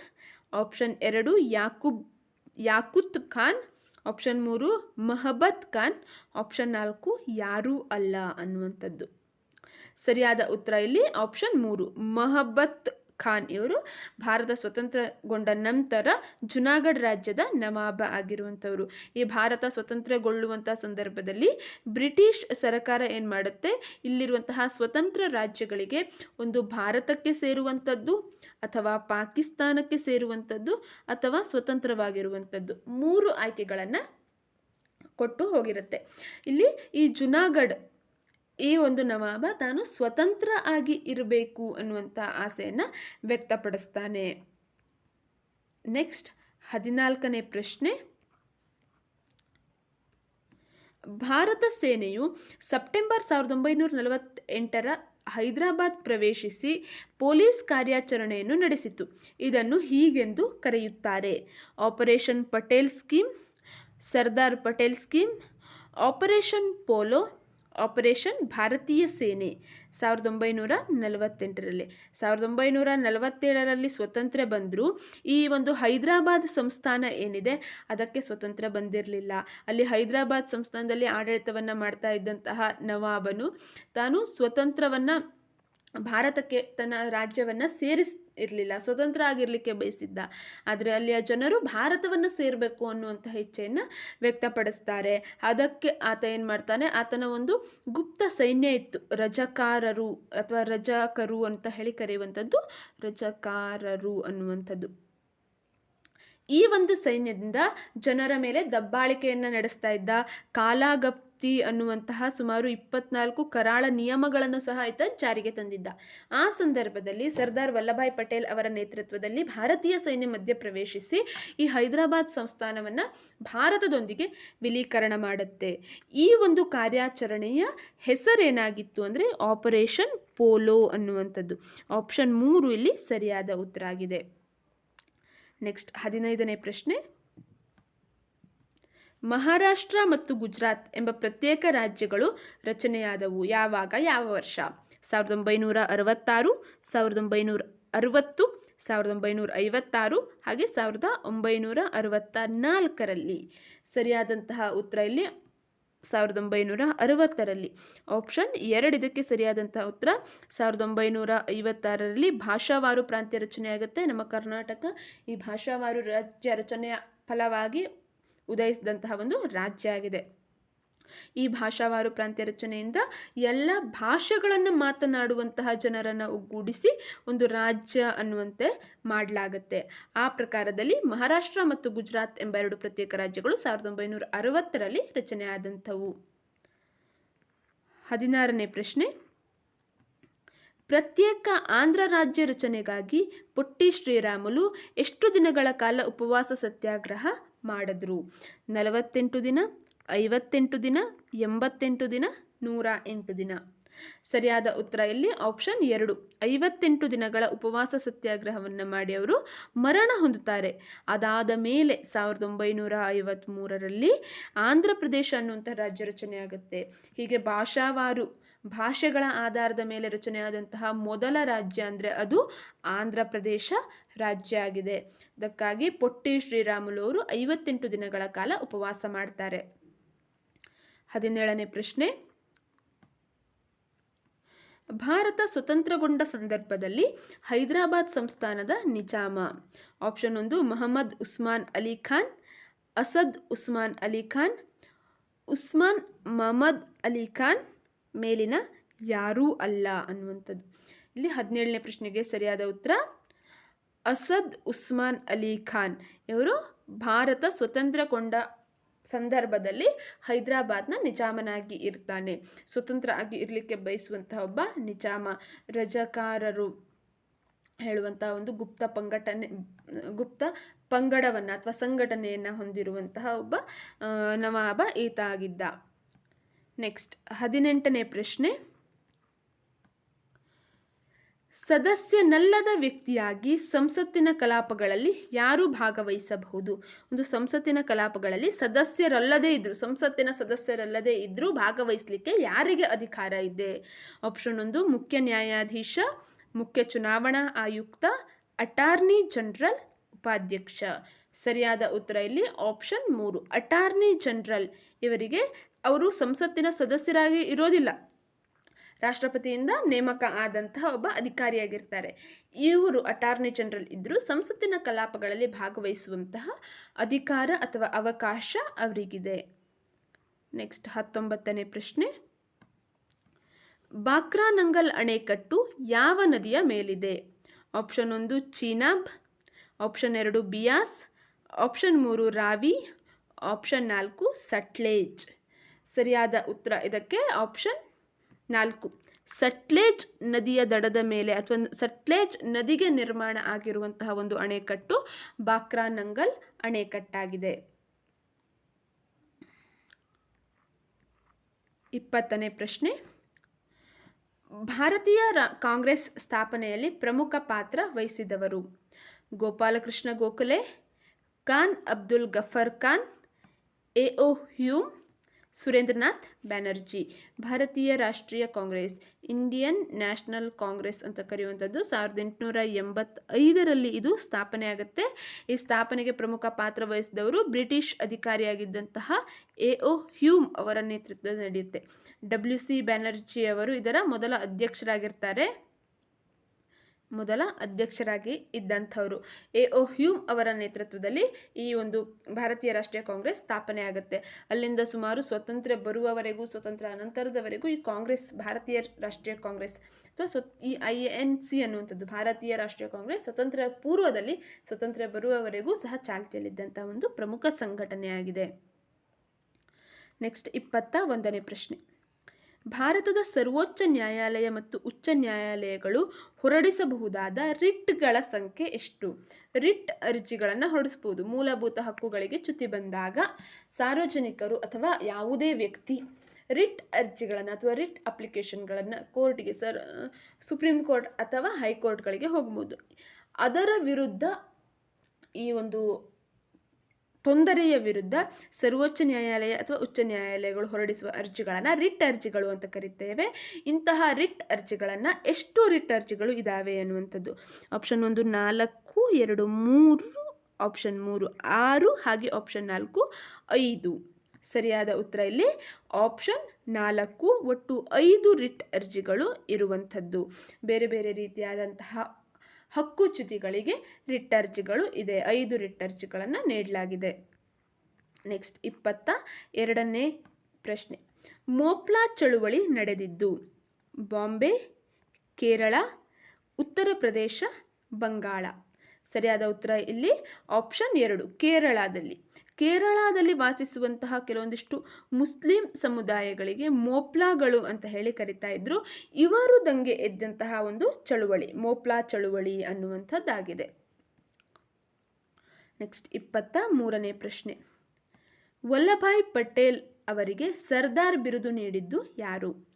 ಆಪ್ಷನ್ ಎರಡು, ಯಾಕೂಬ್, ಯಾಕುತ್ ಖಾನ್. ಆಪ್ಷನ್ ಮೂರು, ಮಹಬತ್ ಖಾನ್. ಆಪ್ಷನ್ ನಾಲ್ಕು, ಯಾರೂ ಅಲ್ಲ ಅನ್ನುವಂಥದ್ದು. ಸರಿಯಾದ ಉತ್ತರ ಇಲ್ಲಿ, ಆಪ್ಷನ್ ಮೂರು, ಮಹಬತ್ ಖಾನ್ ಇವರು ಭಾರತ ಸ್ವತಂತ್ರಗೊಂಡ ನಂತರ ಜುನಾಗಢ ರಾಜ್ಯದ ನವಾಬ ಆಗಿರುವಂಥವರು. ಈ ಭಾರತ ಸ್ವತಂತ್ರಗೊಳ್ಳುವಂಥ ಸಂದರ್ಭದಲ್ಲಿ ಬ್ರಿಟಿಷ್ ಸರ್ಕಾರ ಏನು ಮಾಡುತ್ತೆ? ಇಲ್ಲಿರುವಂತಹ ಸ್ವತಂತ್ರ ರಾಜ್ಯಗಳಿಗೆ ಒಂದು ಭಾರತಕ್ಕೆ ಸೇರುವಂಥದ್ದು ಅಥವಾ ಪಾಕಿಸ್ತಾನಕ್ಕೆ ಸೇರುವಂಥದ್ದು ಅಥವಾ ಸ್ವತಂತ್ರವಾಗಿರುವಂಥದ್ದು ಮೂರು ಆಯ್ಕೆಗಳನ್ನು ಕೊಟ್ಟು ಹೋಗಿರುತ್ತೆ. ಇಲ್ಲಿ ಈ ಜುನಾಗಢ್ ಈ ಒಂದು ನವಾಬ ತಾನು ಸ್ವತಂತ್ರ ಆಗಿ ಇರಬೇಕು ಅನ್ನುವಂಥ ಆಸೆಯನ್ನು ವ್ಯಕ್ತಪಡಿಸ್ತಾನೆ. ನೆಕ್ಸ್ಟ್ ಹದಿನಾಲ್ಕನೇ ಪ್ರಶ್ನೆ. ಭಾರತ ಸೇನೆಯು ಸೆಪ್ಟೆಂಬರ್ ಸಾವಿರದ ಒಂಬೈನೂರ ನಲವತ್ತೆಂಟರ ಹೈದರಾಬಾದ್ ಪ್ರವೇಶಿಸಿ ಪೊಲೀಸ್ ಕಾರ್ಯಾಚರಣೆಯನ್ನು ನಡೆಸಿತು. ಇದನ್ನು ಹೀಗೆಂದು ಕರೆಯುತ್ತಾರೆ. Operation Patel scheme Sardar Patel scheme operation polo operation ಭಾರತೀಯ ಸೇನೆ ಸಾವಿರದ ಒಂಬೈನೂರ ನಲವತ್ತೆಂಟರಲ್ಲಿ. ಸಾವಿರದ ಒಂಬೈನೂರ ನಲವತ್ತೇಳರಲ್ಲಿ ಸ್ವತಂತ್ರ ಬಂದರೂ. ಈ ಒಂದು ಹೈದರಾಬಾದ್ ಸಂಸ್ಥಾನ ಏನಿದೆ, ಅದಕ್ಕೆ ಸ್ವತಂತ್ರ ಬಂದಿರಲಿಲ್ಲ. ಅಲ್ಲಿ ಹೈದರಾಬಾದ್ ಸಂಸ್ಥಾನದಲ್ಲಿ ಆಡಳಿತವನ್ನು ಮಾಡ್ತಾ ಇದ್ದಂತಹ ನವಾಬನು ತಾನು ಸ್ವತಂತ್ರವನ್ನು ಭಾರತಕ್ಕೆ ತನ್ನ ರಾಜ್ಯವನ್ನು ಸೇರಿಸ್ ಇರಲಿಲ್ಲ. ಸ್ವತಂತ್ರ ಆಗಿರಲಿಕ್ಕೆ ಬಯಸಿದ್ದ. ಆದರೆ ಅಲ್ಲಿಯ ಜನರು ಭಾರತವನ್ನು ಸೇರಬೇಕು ಅನ್ನುವಂಥ ಇಚ್ಛೆಯನ್ನು ವ್ಯಕ್ತಪಡಿಸ್ತಾರೆ. ಅದಕ್ಕೆ ಆತ ಏನು ಮಾಡ್ತಾನೆ? ಆತನ ಒಂದು ಗುಪ್ತ ಸೈನ್ಯ ಇತ್ತು. ರಜಕಾರರು ಅಥವಾ ರಜಕರು ಅಂತ ಹೇಳಿ ಕರೆಯುವಂಥದ್ದು ರಜಕಾರರು ಅನ್ನುವಂಥದ್ದು. ಈ ಒಂದು ಸೈನ್ಯದಿಂದ ಜನರ ಮೇಲೆ ದಬ್ಬಾಳಿಕೆಯನ್ನು ನಡೆಸ್ತಾ ಇದ್ದ. ಕಾಲಾಗಪ್ತಿ ಅನ್ನುವಂತಹ ಸುಮಾರು ಇಪ್ಪತ್ನಾಲ್ಕು ಕರಾಳ ನಿಯಮಗಳನ್ನು ಸಹ ಆತ ಜಾರಿಗೆ ತಂದಿದ್ದ. ಆ ಸಂದರ್ಭದಲ್ಲಿ ಸರ್ದಾರ್ ವಲ್ಲಭಾಯ್ ಪಟೇಲ್ ಅವರ ನೇತೃತ್ವದಲ್ಲಿ ಭಾರತೀಯ ಸೈನ್ಯ ಮಧ್ಯ ಪ್ರವೇಶಿಸಿ ಈ ಹೈದರಾಬಾದ್ ಸಂಸ್ಥಾನವನ್ನು ಭಾರತದೊಂದಿಗೆ ವಿಲೀಕರಣ ಮಾಡುತ್ತೆ. ಈ ಒಂದು ಕಾರ್ಯಾಚರಣೆಯ ಹೆಸರೇನಾಗಿತ್ತು ಅಂದರೆ ಆಪರೇಷನ್ ಪೋಲೋ ಅನ್ನುವಂಥದ್ದು. ಆಪ್ಷನ್ ಮೂರು ಇಲ್ಲಿ ಸರಿಯಾದ ಉತ್ತರ ಆಗಿದೆ. ನೆಕ್ಸ್ಟ್ ಹದಿನೈದನೇ ಪ್ರಶ್ನೆ. ಮಹಾರಾಷ್ಟ್ರ ಮತ್ತು ಗುಜರಾತ್ ಎಂಬ ಪ್ರತ್ಯೇಕ ರಾಜ್ಯಗಳು ರಚನೆಯಾದವು. ಯಾವಾಗ? ಯಾವ ವರ್ಷ? ಸಾವಿರದ ಒಂಬೈನೂರ ಅರವತ್ತಾರು, ಸಾವಿರದ ಒಂಬೈನೂರ ಅರವತ್ತು, ಸಾವಿರದ ಒಂಬೈನೂರ ಐವತ್ತಾರು ಹಾಗೆ ಸಾವಿರದ ಒಂಬೈನೂರ ಅರವತ್ತ ನಾಲ್ಕರಲ್ಲಿ ಸರಿಯಾದಂತಹ ಉತ್ತರ ಇಲ್ಲಿ, ಸಾವಿರದ ಒಂಬೈನೂರ ಅರವತ್ತರಲ್ಲಿ. ಆಪ್ಷನ್ ಎರಡು, ಇದಕ್ಕೆ ಸರಿಯಾದಂತಹ ಉತ್ತರ, ಸಾವಿರದ ಒಂಬೈನೂರ ಐವತ್ತಾರರಲ್ಲಿ ಭಾಷಾವಾರು ಪ್ರಾಂತ್ಯ ರಚನೆಯಾಗುತ್ತೆ. ನಮ್ಮ ಕರ್ನಾಟಕ ಈ ಭಾಷಾವಾರು ರಾಜ್ಯ ರಚನೆಯ ಫಲವಾಗಿ ಉದಯಿಸಿದಂತಹ ಒಂದು ರಾಜ್ಯ ಆಗಿದೆ. ಈ ಭಾಷಾವಾರು ಪ್ರಾಂತ್ಯ ರಚನೆಯಿಂದ ಎಲ್ಲ ಭಾಷೆಗಳನ್ನು ಮಾತನಾಡುವಂತಹ ಜನರನ್ನು ಒಗ್ಗೂಡಿಸಿ ಒಂದು ರಾಜ್ಯ ಅನ್ನುವಂತೆ ಮಾಡಲಾಗುತ್ತೆ. ಆ ಪ್ರಕಾರದಲ್ಲಿ ಮಹಾರಾಷ್ಟ್ರ ಮತ್ತು ಗುಜರಾತ್ ಎಂಬ ಎರಡು ಪ್ರತ್ಯೇಕ ರಾಜ್ಯಗಳು ಸಾವಿರದ ಒಂಬೈನೂರ ಅರವತ್ತರಲ್ಲಿ ರಚನೆಯಾದಂಥವು. ಹದಿನಾರನೇ ಪ್ರಶ್ನೆ. ಪ್ರತ್ಯೇಕ ಆಂಧ್ರ ರಾಜ್ಯ ರಚನೆಗಾಗಿ ಪುಟ್ಟಿ ಶ್ರೀರಾಮುಲು ಎಷ್ಟು ದಿನಗಳ ಕಾಲ ಉಪವಾಸ ಸತ್ಯಾಗ್ರಹ ಮಾಡಿದ್ರು. ನಲವತ್ತೆಂಟು ದಿನ, ಐವತ್ತೆಂಟು ದಿನ, ಎಂಬತ್ತೆಂಟು ದಿನ, ನೂರ ಎಂಟು ದಿನ. ಸರಿಯಾದ ಉತ್ತರ ಇಲ್ಲಿ ಆಪ್ಷನ್ ಎರಡು. ಐವತ್ತೆಂಟು ದಿನಗಳ ಉಪವಾಸ ಸತ್ಯಾಗ್ರಹವನ್ನು ಮಾಡಿ ಅವರು ಮರಣ ಹೊಂದುತ್ತಾರೆ. ಅದಾದ ಮೇಲೆ ಸಾವಿರದ ಒಂಬೈನೂರ ಐವತ್ತ್ಮೂರರಲ್ಲಿ ಆಂಧ್ರ ಪ್ರದೇಶ ಅನ್ನುವಂಥ ರಾಜ್ಯ ರಚನೆಯಾಗುತ್ತೆ. ಹೀಗೆ ಭಾಷಾವಾರು ಭಾಷೆಗಳ ಆಧಾರದ ಮೇಲೆ ರಚನೆಯಾದಂತಹ ಮೊದಲ ರಾಜ್ಯ ಅಂದರೆ ಅದು ಆಂಧ್ರ ಪ್ರದೇಶ ರಾಜ್ಯ ಆಗಿದೆ. ಅದಕ್ಕಾಗಿ ಪೊಟ್ಟಿ ಶ್ರೀರಾಮುಲು ಅವರು ಐವತ್ತೆಂಟು ದಿನಗಳ ಕಾಲ ಉಪವಾಸ ಮಾಡ್ತಾರೆ. ಹದಿನೇಳನೇ ಪ್ರಶ್ನೆ. ಭಾರತ ಸ್ವತಂತ್ರಗೊಂಡ ಸಂದರ್ಭದಲ್ಲಿ ಹೈದರಾಬಾದ್ ಸಂಸ್ಥಾನದ ನಿಜಾಮ. ಆಪ್ಷನ್ ಒಂದು, ಮೊಹಮ್ಮದ್ ಉಸ್ಮಾನ್ ಅಲಿ ಖಾನ್, ಅಸದ್ ಉಸ್ಮಾನ್ ಅಲಿ ಖಾನ್, ಉಸ್ಮಾನ್ ಮಹಮ್ಮದ್ ಅಲಿ ಖಾನ್ ಮೇಲಿನ ಯಾರೂ ಅಲ್ಲ ಅನ್ನುವಂಥದ್ದು. ಇಲ್ಲಿ ಹದಿನೇಳನೇ ಪ್ರಶ್ನೆಗೆ ಸರಿಯಾದ ಉತ್ತರ, ಅಸದ್ ಉಸ್ಮಾನ್ ಅಲಿ ಖಾನ್. ಇವರು ಭಾರತ ಸ್ವತಂತ್ರಗೊಂಡ ಸಂದರ್ಭದಲ್ಲಿ ಹೈದರಾಬಾದ್ನ ನಿಜಾಮನಾಗಿ ಇರ್ತಾನೆ. ಸ್ವತಂತ್ರ ಆಗಿ ಇರಲಿಕ್ಕೆ ಬಯಸುವಂತಹ ಒಬ್ಬ ನಿಜಾಮ, ರಜಕಾರರು ಹೇಳುವಂತಹ ಒಂದು ಗುಪ್ತ ಪಂಗಟನೆ, ಗುಪ್ತ ಪಂಗಡವನ್ನು ಅಥವಾ ಸಂಘಟನೆಯನ್ನು ಹೊಂದಿರುವಂತಹ ಒಬ್ಬ ನವಾಬ ಈತ ಆಗಿದ್ದ. ನೆಕ್ಸ್ಟ್ ಹದಿನೆಂಟನೇ ಪ್ರಶ್ನೆ. ಸದಸ್ಯನಲ್ಲದ ವ್ಯಕ್ತಿಯಾಗಿ ಸಂಸತ್ತಿನ ಕಲಾಪಗಳಲ್ಲಿ ಯಾರು ಭಾಗವಹಿಸಬಹುದು? ಒಂದು ಸಂಸತ್ತಿನ ಕಲಾಪಗಳಲ್ಲಿ ಸದಸ್ಯರಲ್ಲದೇ ಇದ್ದರು ಸಂಸತ್ತಿನ ಸದಸ್ಯರಲ್ಲದೇ ಇದ್ದರೂ ಭಾಗವಹಿಸಲಿಕ್ಕೆ ಯಾರಿಗೆ ಅಧಿಕಾರ ಇದೆ? ಆಪ್ಷನ್ ಒಂದು, ಮುಖ್ಯ ನ್ಯಾಯಾಧೀಶ, ಮುಖ್ಯ ಚುನಾವಣಾ ಆಯುಕ್ತ ಅಟಾರ್ನಿ ಜನರಲ್ ಉಪಾಧ್ಯಕ್ಷ. ಸರಿಯಾದ ಉತ್ತರ ಇಲ್ಲಿ ಆಪ್ಷನ್ ಮೂರು. ಅಟಾರ್ನಿ ಜನರಲ್ ಇವರಿಗೆ ಅವರು ಸಂಸತ್ತಿನ ಸದಸ್ಯರಾಗಿ ಇರೋದಿಲ್ಲ. ರಾಷ್ಟ್ರಪತಿಯಿಂದ ನೇಮಕ ಆದಂತಹ ಒಬ್ಬ ಅಧಿಕಾರಿಯಾಗಿರ್ತಾರೆ. ಇವರು ಅಟಾರ್ನಿ ಜನರಲ್ ಇದ್ದರೂ ಸಂಸತ್ತಿನ ಕಲಾಪಗಳಲ್ಲಿ ಭಾಗವಹಿಸುವಂತಹ ಅಧಿಕಾರ ಅಥವಾ ಅವಕಾಶ ಅವರಿಗಿದೆ. ನೆಕ್ಸ್ಟ್ ಹತ್ತೊಂಬತ್ತನೇ ಪ್ರಶ್ನೆ. ಬಾಕ್ರಾನಂಗಲ್ ಅಣೆಕಟ್ಟು ಯಾವ ನದಿಯ ಮೇಲಿದೆ? ಆಪ್ಷನ್ ಒಂದು ಚೀನಾಬ್. ಆಪ್ಷನ್ ಎರಡು ಬಿಯಾಸ್. ಆಪ್ಷನ್ ಮೂರು ರಾವಿ ಆಪ್ಷನ್ ನಾಲ್ಕು ಸಟ್ಲೇಜ್. ಸರಿಯಾದ ಉತ್ತರ ಇದಕ್ಕೆ ಆಪ್ಷನ್ ನಾಲ್ಕು. ಸಟ್ಲೇಜ್ ನದಿಯ ದಡದ ಮೇಲೆ ಅಥವಾ ಸಟ್ಲೇಜ್ ನದಿಗೆ ನಿರ್ಮಾಣ ಆಗಿರುವಂತಹ ಒಂದು ಅಣೆಕಟ್ಟು ಬಾಕ್ರಾ ನಂಗಲ್ ಅಣೆಕಟ್ಟಾಗಿದೆ. ಇಪ್ಪತ್ತನೇ ಪ್ರಶ್ನೆ. ಭಾರತೀಯ ಕಾಂಗ್ರೆಸ್ ಸ್ಥಾಪನೆಯಲ್ಲಿ ಪ್ರಮುಖ ಪಾತ್ರ ವಹಿಸಿದವರು Gopalakrishna Gokhale Khan, Abdul Ghaffar Khan A O Hume, Surendranath Banerjee. ಭಾರತೀಯ ರಾಷ್ಟ್ರೀಯ ಕಾಂಗ್ರೆಸ್, ಇಂಡಿಯನ್ ನ್ಯಾಷನಲ್ ಕಾಂಗ್ರೆಸ್ ಅಂತ ಕರೆಯುವಂಥದ್ದು ಸಾವಿರದ ಎಂಟುನೂರ ಎಂಬತ್ತೈದರಲ್ಲಿ ಇದು ಸ್ಥಾಪನೆ ಆಗುತ್ತೆ. ಈ ಸ್ಥಾಪನೆಗೆ ಪ್ರಮುಖ ಪಾತ್ರ ವಹಿಸಿದವರು ಬ್ರಿಟಿಷ್ ಅಧಿಕಾರಿಯಾಗಿದ್ದಂತಹ ಎ ಒ ಹ್ಯೂಮ್ ಅವರ ನೇತೃತ್ವದಲ್ಲಿ ನಡೆಯುತ್ತೆ. ಡಬ್ಲ್ಯೂ ಸಿ ಬ್ಯಾನರ್ಜಿ ಅವರು ಇದರ ಮೊದಲ ಅಧ್ಯಕ್ಷರಾಗಿರ್ತಾರೆ. ಮೊದಲ ಅಧ್ಯಕ್ಷರಾಗಿ ಇದ್ದಂಥವರು. ಎ. ಒ ಹ್ಯೂಮ್ ಅವರ ನೇತೃತ್ವದಲ್ಲಿ ಈ ಒಂದು ಭಾರತೀಯ ರಾಷ್ಟ್ರೀಯ ಕಾಂಗ್ರೆಸ್ ಸ್ಥಾಪನೆ ಆಗುತ್ತೆ. ಅಲ್ಲಿಂದ ಸುಮಾರು ಸ್ವತಂತ್ರ ಬರುವವರೆಗೂ ಸ್ವತಂತ್ರ ಅನಂತರದವರೆಗೂ ಈ ಕಾಂಗ್ರೆಸ್ ಭಾರತೀಯ ರಾಷ್ಟ್ರೀಯ ಕಾಂಗ್ರೆಸ್ ಅಥವಾ ಸ್ವ, ಈ ಐ ಎನ್ ಸಿ ಅನ್ನುವಂಥದ್ದು ಭಾರತೀಯ ರಾಷ್ಟ್ರೀಯ ಕಾಂಗ್ರೆಸ್ ಸ್ವತಂತ್ರ ಪೂರ್ವದಲ್ಲಿ ಸ್ವತಂತ್ರ ಬರುವವರೆಗೂ ಸಹ ಚಾಲ್ತಿಯಲ್ಲಿದ್ದಂಥ ಒಂದು ಪ್ರಮುಖ ಸಂಘಟನೆಯಾಗಿದೆ. ನೆಕ್ಸ್ಟ್ ಇಪ್ಪತ್ತ ಒಂದನೇ ಪ್ರಶ್ನೆ. ಭಾರತದ ಸರ್ವೋಚ್ಚ ನ್ಯಾಯಾಲಯ ಮತ್ತು ಉಚ್ಚ ನ್ಯಾಯಾಲಯಗಳು ಹೊರಡಿಸಬಹುದಾದ ರಿಟ್ಗಳ ಸಂಖ್ಯೆ ಎಷ್ಟು? ರಿಟ್ ಅರ್ಜಿಗಳನ್ನು ಹೊರಡಿಸಬಹುದು. ಮೂಲಭೂತ ಹಕ್ಕುಗಳಿಗೆ ಚ್ಯುತಿ ಬಂದಾಗ ಸಾರ್ವಜನಿಕರು ಅಥವಾ ಯಾವುದೇ ವ್ಯಕ್ತಿ ರಿಟ್ ಅರ್ಜಿಗಳನ್ನು ಅಥವಾ ರಿಟ್ ಅಪ್ಲಿಕೇಶನ್ಗಳನ್ನು ಕೋರ್ಟ್ಗೆ ಸರ್, ಸುಪ್ರೀಂ ಕೋರ್ಟ್ ಅಥವಾ ಹೈಕೋರ್ಟ್ಗಳಿಗೆ ಹೋಗ್ಬೋದು ಅದರ ವಿರುದ್ಧ ಈ ಒಂದು ತೊಂದರೆಯ ವಿರುದ್ಧ ಸರ್ವೋಚ್ಚ ನ್ಯಾಯಾಲಯ ಅಥವಾ ಉಚ್ಚ ನ್ಯಾಯಾಲಯಗಳು ಹೊರಡಿಸುವ ಅರ್ಜಿಗಳನ್ನು ರಿಟ್ ಅರ್ಜಿಗಳು ಅಂತ ಕರಿತೇವೆ. ಇಂತಹ ರಿಟ್ ಅರ್ಜಿಗಳನ್ನು ಎಷ್ಟು ರಿಟ್ ಅರ್ಜಿಗಳು ಇದ್ದಾವೆ ಅನ್ನುವಂಥದ್ದು. ಆಪ್ಷನ್ ಒಂದು ನಾಲ್ಕು, ಎರಡು ಮೂರು ಆಪ್ಷನ್ ಮೂರು ಆರು, ಹಾಗೆ ಆಪ್ಷನ್ ನಾಲ್ಕು ಐದು. ಸರಿಯಾದ ಉತ್ತರ ಇಲ್ಲಿ? ಆಪ್ಷನ್ ನಾಲ್ಕು ಒಟ್ಟು ಐದು ರಿಟ್ ಅರ್ಜಿಗಳು ಇರುವಂಥದ್ದು. ಬೇರೆ ಬೇರೆ ರೀತಿಯಾದಂತಹ ಹಕ್ಕುಚ್ಯುತಿಗಳಿಗೆ ರಿಟ್ ಅರ್ಜಿಗಳು ಇದೆ. ಐದು ರಿಟರ್ಜ್ಗಳನ್ನು ನೀಡಲಾಗಿದೆ. ನೆಕ್ಸ್ಟ್ ಇಪ್ಪತ್ತ ಎರಡನೇ ಪ್ರಶ್ನೆ. ಮೋಪ್ಲಾ ಚಳುವಳಿ ನಡೆದಿದ್ದು ಬಾಂಬೆ, ಕೇರಳ, ಉತ್ತರ ಪ್ರದೇಶ, ಬಂಗಾಳ. ಸರಿಯಾದ ಉತ್ತರ ಇಲ್ಲಿ? ಆಪ್ಷನ್ ಎರಡು, ಕೇರಳದಲ್ಲಿ. ಕೇರಳದಲ್ಲಿ ವಾಸಿಸುವಂತಹ ಕೆಲವೊಂದಿಷ್ಟು ಮುಸ್ಲಿಂ ಸಮುದಾಯಗಳಿಗೆ ಮೋಪ್ಲಾಗಳು ಅಂತ ಹೇಳಿ ಕರಿತಾ ಇದ್ರು. ಇವರು ದಂಗೆ ಎದ್ದಂತಹ ಒಂದು ಚಳುವಳಿ, ಮೋಪ್ಲಾ ಚಳುವಳಿ ಅನ್ನುವಂಥದ್ದಾಗಿದೆ. ನೆಕ್ಸ್ಟ್ ಇಪ್ಪತ್ತ ಮೂರನೇ ಪ್ರಶ್ನೆ. ವಲ್ಲಭಾಯ್ ಪಟೇಲ್ ಅವರಿಗೆ ಸರ್ದಾರ್ ಬಿರುದು ನೀಡಿದ್ದು ಯಾರು?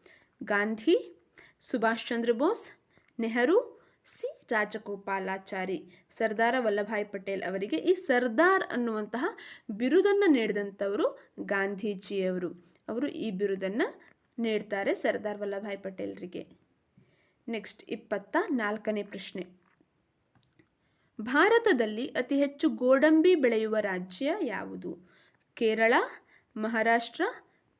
ಗಾಂಧಿ, ಸುಭಾಷ್ ಚಂದ್ರ ಬೋಸ್, ನೆಹರು ಸಿ. ರಾಜಗೋಪಾಲಾಚಾರಿ. ಸರ್ದಾರ ವಲ್ಲಭಾಯ್ ಪಟೇಲ್ ಅವರಿಗೆ ಈ ಸರ್ದಾರ್ ಅನ್ನುವಂತಹ ಬಿರುದನ್ನು ನೀಡಿದಂಥವರು ಗಾಂಧೀಜಿಯವರು. ಅವರು ಈ ಬಿರುದನ್ನು ನೀಡ್ತಾರೆ ಸರ್ದಾರ್ ವಲ್ಲಭಾಯ್ ಪಟೇಲ್ರಿಗೆ. ನೆಕ್ಸ್ಟ್ ಇಪ್ಪತ್ತ ನಾಲ್ಕನೇ ಪ್ರಶ್ನೆ. ಭಾರತದಲ್ಲಿ ಅತಿ ಹೆಚ್ಚು ಗೋಡಂಬಿ ಬೆಳೆಯುವ ರಾಜ್ಯ ಯಾವುದು? ಕೇರಳ, ಮಹಾರಾಷ್ಟ್ರ,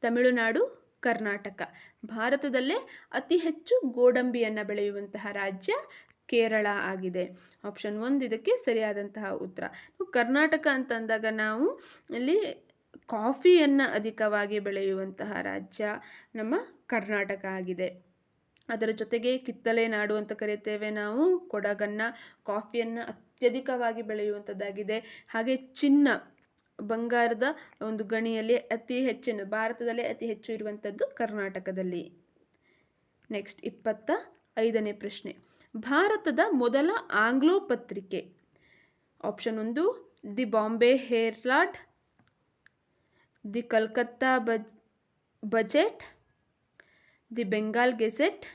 ತಮಿಳುನಾಡು, ಕರ್ನಾಟಕ. ಭಾರತದಲ್ಲೇ ಅತಿ ಹೆಚ್ಚು ಗೋಡಂಬಿಯನ್ನು ಬೆಳೆಯುವಂತಹ ರಾಜ್ಯ ಕೇರಳ ಆಗಿದೆ. ಆಪ್ಷನ್ ಒಂದು ಇದಕ್ಕೆ ಸರಿಯಾದಂತಹ ಉತ್ತರ. ಕರ್ನಾಟಕ ಅಂತ ಅಂದಾಗ ನಾವು ಇಲ್ಲಿ ಕಾಫಿಯನ್ನು ಅಧಿಕವಾಗಿ ಬೆಳೆಯುವಂತಹ ರಾಜ್ಯ ನಮ್ಮ ಕರ್ನಾಟಕ ಆಗಿದೆ. ಅದರ ಜೊತೆಗೆ ಕಿತ್ತಲೆ ನಾಡು ಅಂತ ಕರೀತೇವೆ ನಾವು. ಕೊಡಗನ್ನು ಕಾಫಿಯನ್ನು ಅತ್ಯಧಿಕವಾಗಿ ಬೆಳೆಯುವಂಥದ್ದಾಗಿದೆ. ಹಾಗೆ ಚಿನ್ನ, ಬಂಗಾರದ ಒಂದು ಗಣಿಯಲ್ಲಿ ಅತಿ ಹೆಚ್ಚಿನ, ಭಾರತದಲ್ಲೇ ಅತಿ ಹೆಚ್ಚು ಇರುವಂಥದ್ದು ಕರ್ನಾಟಕದಲ್ಲಿ. ನೆಕ್ಸ್ಟ್ ಇಪ್ಪತ್ತ ಐದನೇ ಪ್ರಶ್ನೆ. ಭಾರತದ ಮೊದಲ ಆಂಗ್ಲೋ ಪತ್ರಿಕೆ. ಆಪ್ಷನ್ ಒಂದು, the Bombay Herald the Calcutta buzz budget, the Bengal Gazette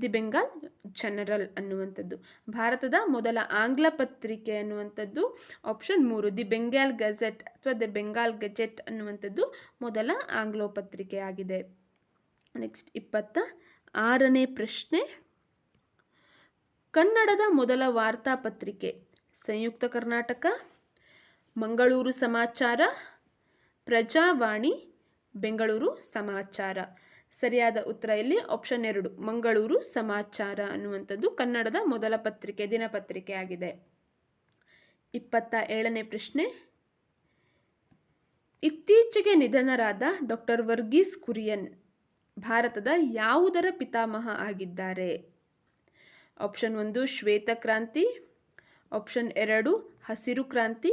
the Bengal general ಅನ್ನುವಂಥದ್ದು. ಭಾರತದ ಮೊದಲ ಆಂಗ್ಲ ಪತ್ರಿಕೆ ಅನ್ನುವಂಥದ್ದು. ಆಪ್ಷನ್ ಮೂರು, ದಿ ಬೆಂಗಾಲ್ ಗೆಜೆಟ್ ಅಥವಾ ದಿ ಬೆಂಗಾಲ್ ಗೆಜೆಟ್ ಅನ್ನುವಂಥದ್ದು ಮೊದಲ ಆಂಗ್ಲೋ ಪತ್ರಿಕೆ ಆಗಿದೆ ನೆಕ್ಸ್ಟ್ ಇಪ್ಪತ್ತ, ಆರನೇ ಪ್ರಶ್ನೆ. ಕನ್ನಡದ ಮೊದಲ ವಾರ್ತಾಪತ್ರಿಕೆ ಸಂಯುಕ್ತ ಕರ್ನಾಟಕ, ಮಂಗಳೂರು ಸಮಾಚಾರ, ಪ್ರಜಾವಾಣಿ, ಬೆಂಗಳೂರು ಸಮಾಚಾರ. ಸರಿಯಾದ ಉತ್ತರ ಇಲ್ಲಿ ಆಪ್ಷನ್ ಎರಡು, ಮಂಗಳೂರು ಸಮಾಚಾರ ಅನ್ನುವಂಥದ್ದು ಕನ್ನಡದ ಮೊದಲ ಪತ್ರಿಕೆ, ದಿನಪತ್ರಿಕೆ ಆಗಿದೆ. ಇಪ್ಪತ್ತ ಏಳನೇ ಪ್ರಶ್ನೆ. ಇತ್ತೀಚೆಗೆ ನಿಧನರಾದ ಡಾಕ್ಟರ್ ವರ್ಗೀಸ್ ಕುರಿಯನ್, ಭಾರತದ ಯಾವುದರ ಪಿತಾಮಹ ಆಗಿದ್ದಾರೆ? ಆಪ್ಷನ್ ಒಂದು, ಶ್ವೇತ ಕ್ರಾಂತಿ. ಆಪ್ಷನ್ ಎರಡು, ಹಸಿರು ಕ್ರಾಂತಿ.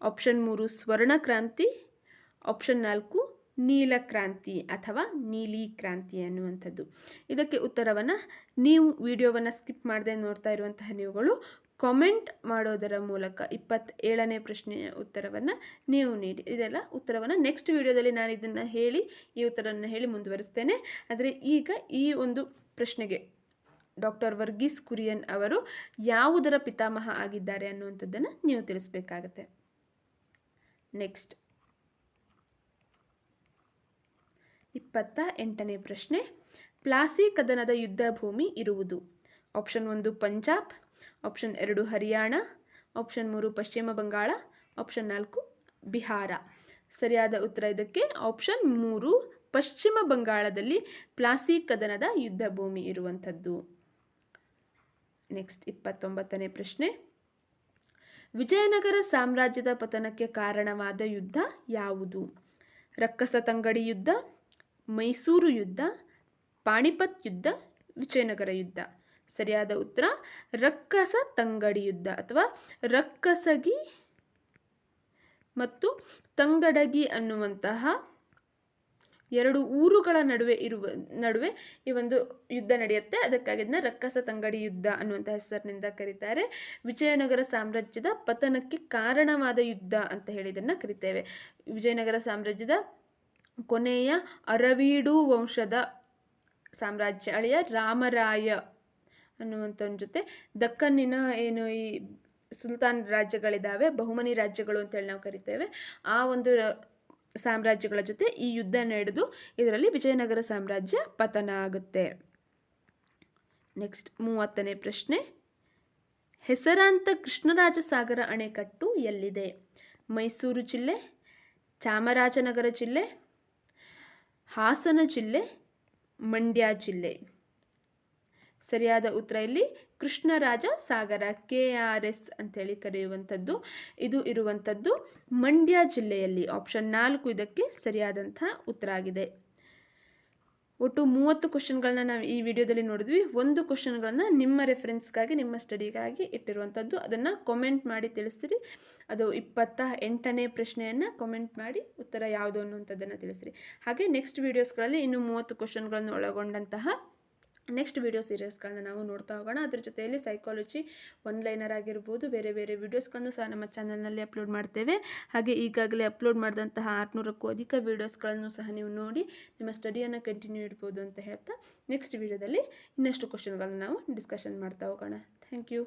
ಆಪ್ಷನ್ ಮೂರು, ಸ್ವರ್ಣ ಕ್ರಾಂತಿ. ಆಪ್ಷನ್ ನಾಲ್ಕು, ನೀಲ ಕ್ರಾಂತಿ ಅಥವಾ ನೀಲಿ ಕ್ರಾಂತಿ ಅನ್ನುವಂಥದ್ದು. ಇದಕ್ಕೆ ಉತ್ತರವನ್ನು ನೀವು ವಿಡಿಯೋವನ್ನು ಸ್ಕಿಪ್ ಮಾಡದೆ ನೋಡ್ತಾ ಇರುವಂತಹ ನೀವುಗಳು ಕಾಮೆಂಟ್ ಮಾಡೋದರ ಮೂಲಕ ಇಪ್ಪತ್ತೇಳನೇ ಪ್ರಶ್ನೆಯ ಉತ್ತರವನ್ನು ನೀವು ನೀಡಿ. ಇದೆಲ್ಲ ಉತ್ತರವನ್ನು ನೆಕ್ಸ್ಟ್ ವಿಡಿಯೋದಲ್ಲಿ ನಾನು ಇದನ್ನು ಹೇಳಿ ಈ ಉತ್ತರವನ್ನು ಹೇಳಿ ಮುಂದುವರಿಸ್ತೇನೆ. ಆದರೆ ಈಗ ಈ ಒಂದು ಪ್ರಶ್ನೆಗೆ ಡಾಕ್ಟರ್ ವರ್ಗೀಸ್ ಕುರಿಯನ್ ಅವರು ಯಾವುದರ ಪಿತಾಮಹ ಆಗಿದ್ದಾರೆ ಅನ್ನುವಂಥದ್ದನ್ನು ನೀವು ತಿಳಿಸ್ಬೇಕಾಗತ್ತೆ. ನೆಕ್ಸ್ಟ್ ಇಪ್ಪತ್ತ ಎಂಟನೇ ಪ್ರಶ್ನೆ. ಪ್ಲಾಸಿ ಕದನದ ಯುದ್ಧ ಭೂಮಿ ಇರುವುದು. ಆಪ್ಷನ್ ಒಂದು ಪಂಜಾಬ್ ಆಪ್ಷನ್ ಎರಡು ಹರಿಯಾಣ ಆಪ್ಷನ್ ಮೂರು ಪಶ್ಚಿಮ ಬಂಗಾಳ ಆಪ್ಷನ್ ನಾಲ್ಕು ಬಿಹಾರ. ಸರಿಯಾದ ಉತ್ತರ ಇದಕ್ಕೆ. ಆಪ್ಷನ್ ಮೂರು ಪಶ್ಚಿಮ ಬಂಗಾಳದಲ್ಲಿ ಪ್ಲಾಸಿ ಕದನದ ಯುದ್ಧ ಭೂಮಿ ಇರುವಂಥದ್ದು. ನೆಕ್ಸ್ಟ್ ಇಪ್ಪತ್ತೊಂಬತ್ತನೇ ಪ್ರಶ್ನೆ. ವಿಜಯನಗರ ಸಾಮ್ರಾಜ್ಯದ ಪತನಕ್ಕೆ ಕಾರಣವಾದ ಯುದ್ಧ ಯಾವುದು? ರಕ್ಕಸ ತಂಗಡಿ ಯುದ್ಧ, ಮೈಸೂರು ಯುದ್ಧ, ಪಾಣಿಪತ್ ಯುದ್ಧ, ವಿಜಯನಗರ ಯುದ್ಧ. ಸರಿಯಾದ ಉತ್ತರ, ರಕ್ಕಸ ತಂಗಡಿ ಯುದ್ಧ ಅಥವಾ ರಕ್ಕಸಗಿ ಮತ್ತು ತಂಗಡಗಿ ಅನ್ನುವಂತಹ ಎರಡು ಊರುಗಳ ನಡುವೆ ಇರುವ, ನಡುವೆ ಈ ಒಂದು ಯುದ್ಧ ನಡೆಯುತ್ತೆ. ಅದಕ್ಕಾಗಿ ಇದನ್ನ ರಕ್ಕಸ ತಂಗಡಿ ಯುದ್ಧ ಅನ್ನುವಂಥ ಹೆಸರಿನಿಂದ ಕರೀತಾರೆ. ವಿಜಯನಗರ ಸಾಮ್ರಾಜ್ಯದ ಪತನಕ್ಕೆ ಕಾರಣವಾದ ಯುದ್ಧ ಅಂತ ಹೇಳಿ ಇದನ್ನು ಕರಿತೇವೆ. ವಿಜಯನಗರ ಸಾಮ್ರಾಜ್ಯದ ಕೊನೆಯ ಅರವೀಡು ವಂಶದ ಸಾಮ್ರಾಜ್ಯ ಅಳಿಯ ರಾಮರಾಯ ಅನ್ನುವಂಥವನ ಜೊತೆ ದಕ್ಕನ್ನಿನ ಏನು ಈ ಸುಲ್ತಾನ್ ರಾಜ್ಯಗಳಿದ್ದಾವೆ ಬಹುಮನಿ ರಾಜ್ಯಗಳು ಅಂತೇಳಿ ನಾವು ಕರಿತೇವೆ. ಆ ಒಂದು ಸಾಮ್ರಾಜ್ಯಗಳ ಜೊತೆ ಈ ಯುದ್ಧ ನಡೆದು ಇದರಲ್ಲಿ ವಿಜಯನಗರ ಸಾಮ್ರಾಜ್ಯ ಪತನ ಆಗುತ್ತೆ. ನೆಕ್ಸ್ಟ್ ಮೂವತ್ತನೇ ಪ್ರಶ್ನೆ. ಹೆಸರಾಂತ ಕೃಷ್ಣರಾಜ ಸಾಗರ ಅಣೆಕಟ್ಟು ಎಲ್ಲಿದೆ? ಮೈಸೂರು ಜಿಲ್ಲೆ, ಚಾಮರಾಜನಗರ ಜಿಲ್ಲೆ, ಹಾಸನ ಜಿಲ್ಲೆ, ಮಂಡ್ಯ ಜಿಲ್ಲೆ. ಸರಿಯಾದ ಉತ್ತರ ಇಲ್ಲಿ Krishnaraja Sagara, K R S ಅಂತೇಳಿ ಕರೆಯುವಂಥದ್ದು. ಇದು ಇರುವಂಥದ್ದು ಮಂಡ್ಯ ಜಿಲ್ಲೆಯಲ್ಲಿ ಆಪ್ಷನ್ ನಾಲ್ಕು ಇದಕ್ಕೆ ಸರಿಯಾದಂಥ ಉತ್ತರ ಆಗಿದೆ. ಒಟ್ಟು ಮೂವತ್ತು ಕ್ವಶನ್ಗಳನ್ನ ನಾವು ಈ ವಿಡಿಯೋದಲ್ಲಿ ನೋಡಿದ್ವಿ. ಒಂದು ಕ್ವಶನ್ಗಳನ್ನು ನಿಮ್ಮ ರೆಫರೆನ್ಸ್ಗಾಗಿ ನಿಮ್ಮ ಸ್ಟಡಿಗಾಗಿ ಇಟ್ಟಿರುವಂಥದ್ದು. ಅದನ್ನು ಕಾಮೆಂಟ್ ಮಾಡಿ ತಿಳಿಸಿರಿ ಅದು ಇಪ್ಪತ್ತ ಎಂಟನೇ ಪ್ರಶ್ನೆಯನ್ನು ಕಾಮೆಂಟ್ ಮಾಡಿ ಉತ್ತರ ಯಾವುದು ಅನ್ನುವಂಥದ್ದನ್ನು ತಿಳಿಸಿರಿ ಹಾಗೆ ನೆಕ್ಸ್ಟ್ ವೀಡಿಯೋಸ್ಗಳಲ್ಲಿ ಇನ್ನು ಮೂವತ್ತು ಕ್ವಶನ್ಗಳನ್ನು ಒಳಗೊಂಡಂತಹ ನೆಕ್ಸ್ಟ್ ವಿಡಿಯೋ ಸೀರೀಸ್ಗಳನ್ನ ನಾವು ನೋಡ್ತಾ ಹೋಗೋಣ. ಅದ್ರ ಜೊತೆಯಲ್ಲಿ ಸೈಕಾಲಜಿ ಒನ್ ಲೈನರ್ ಆಗಿರ್ಬೋದು, ಬೇರೆ ಬೇರೆ ವೀಡಿಯೋಸ್ಗಳನ್ನು ಸಹ ನಮ್ಮ ಚಾನಲ್ನಲ್ಲಿ ಅಪ್ಲೋಡ್ ಮಾಡ್ತೇವೆ. ಹಾಗೆ ಈಗಾಗಲೇ ಅಪ್ಲೋಡ್ ಮಾಡಿದಂತಹ ಆರುನೂರಕ್ಕೂ ಅಧಿಕ ವೀಡಿಯೋಸ್ಗಳನ್ನು ಸಹ ನೀವು ನೋಡಿ, ನಿಮ್ಮ ಸ್ಟಡಿಯನ್ನು ಕಂಟಿನ್ಯೂ ಇಡ್ಬೋದು ಅಂತ ಹೇಳ್ತಾ ನೆಕ್ಸ್ಟ್ ವಿಡಿಯೋದಲ್ಲಿ ಇನ್ನಷ್ಟು ಕ್ವಶನ್ಗಳನ್ನು ನಾವು ಡಿಸ್ಕಷನ್ ಮಾಡ್ತಾ ಹೋಗೋಣ. Thank you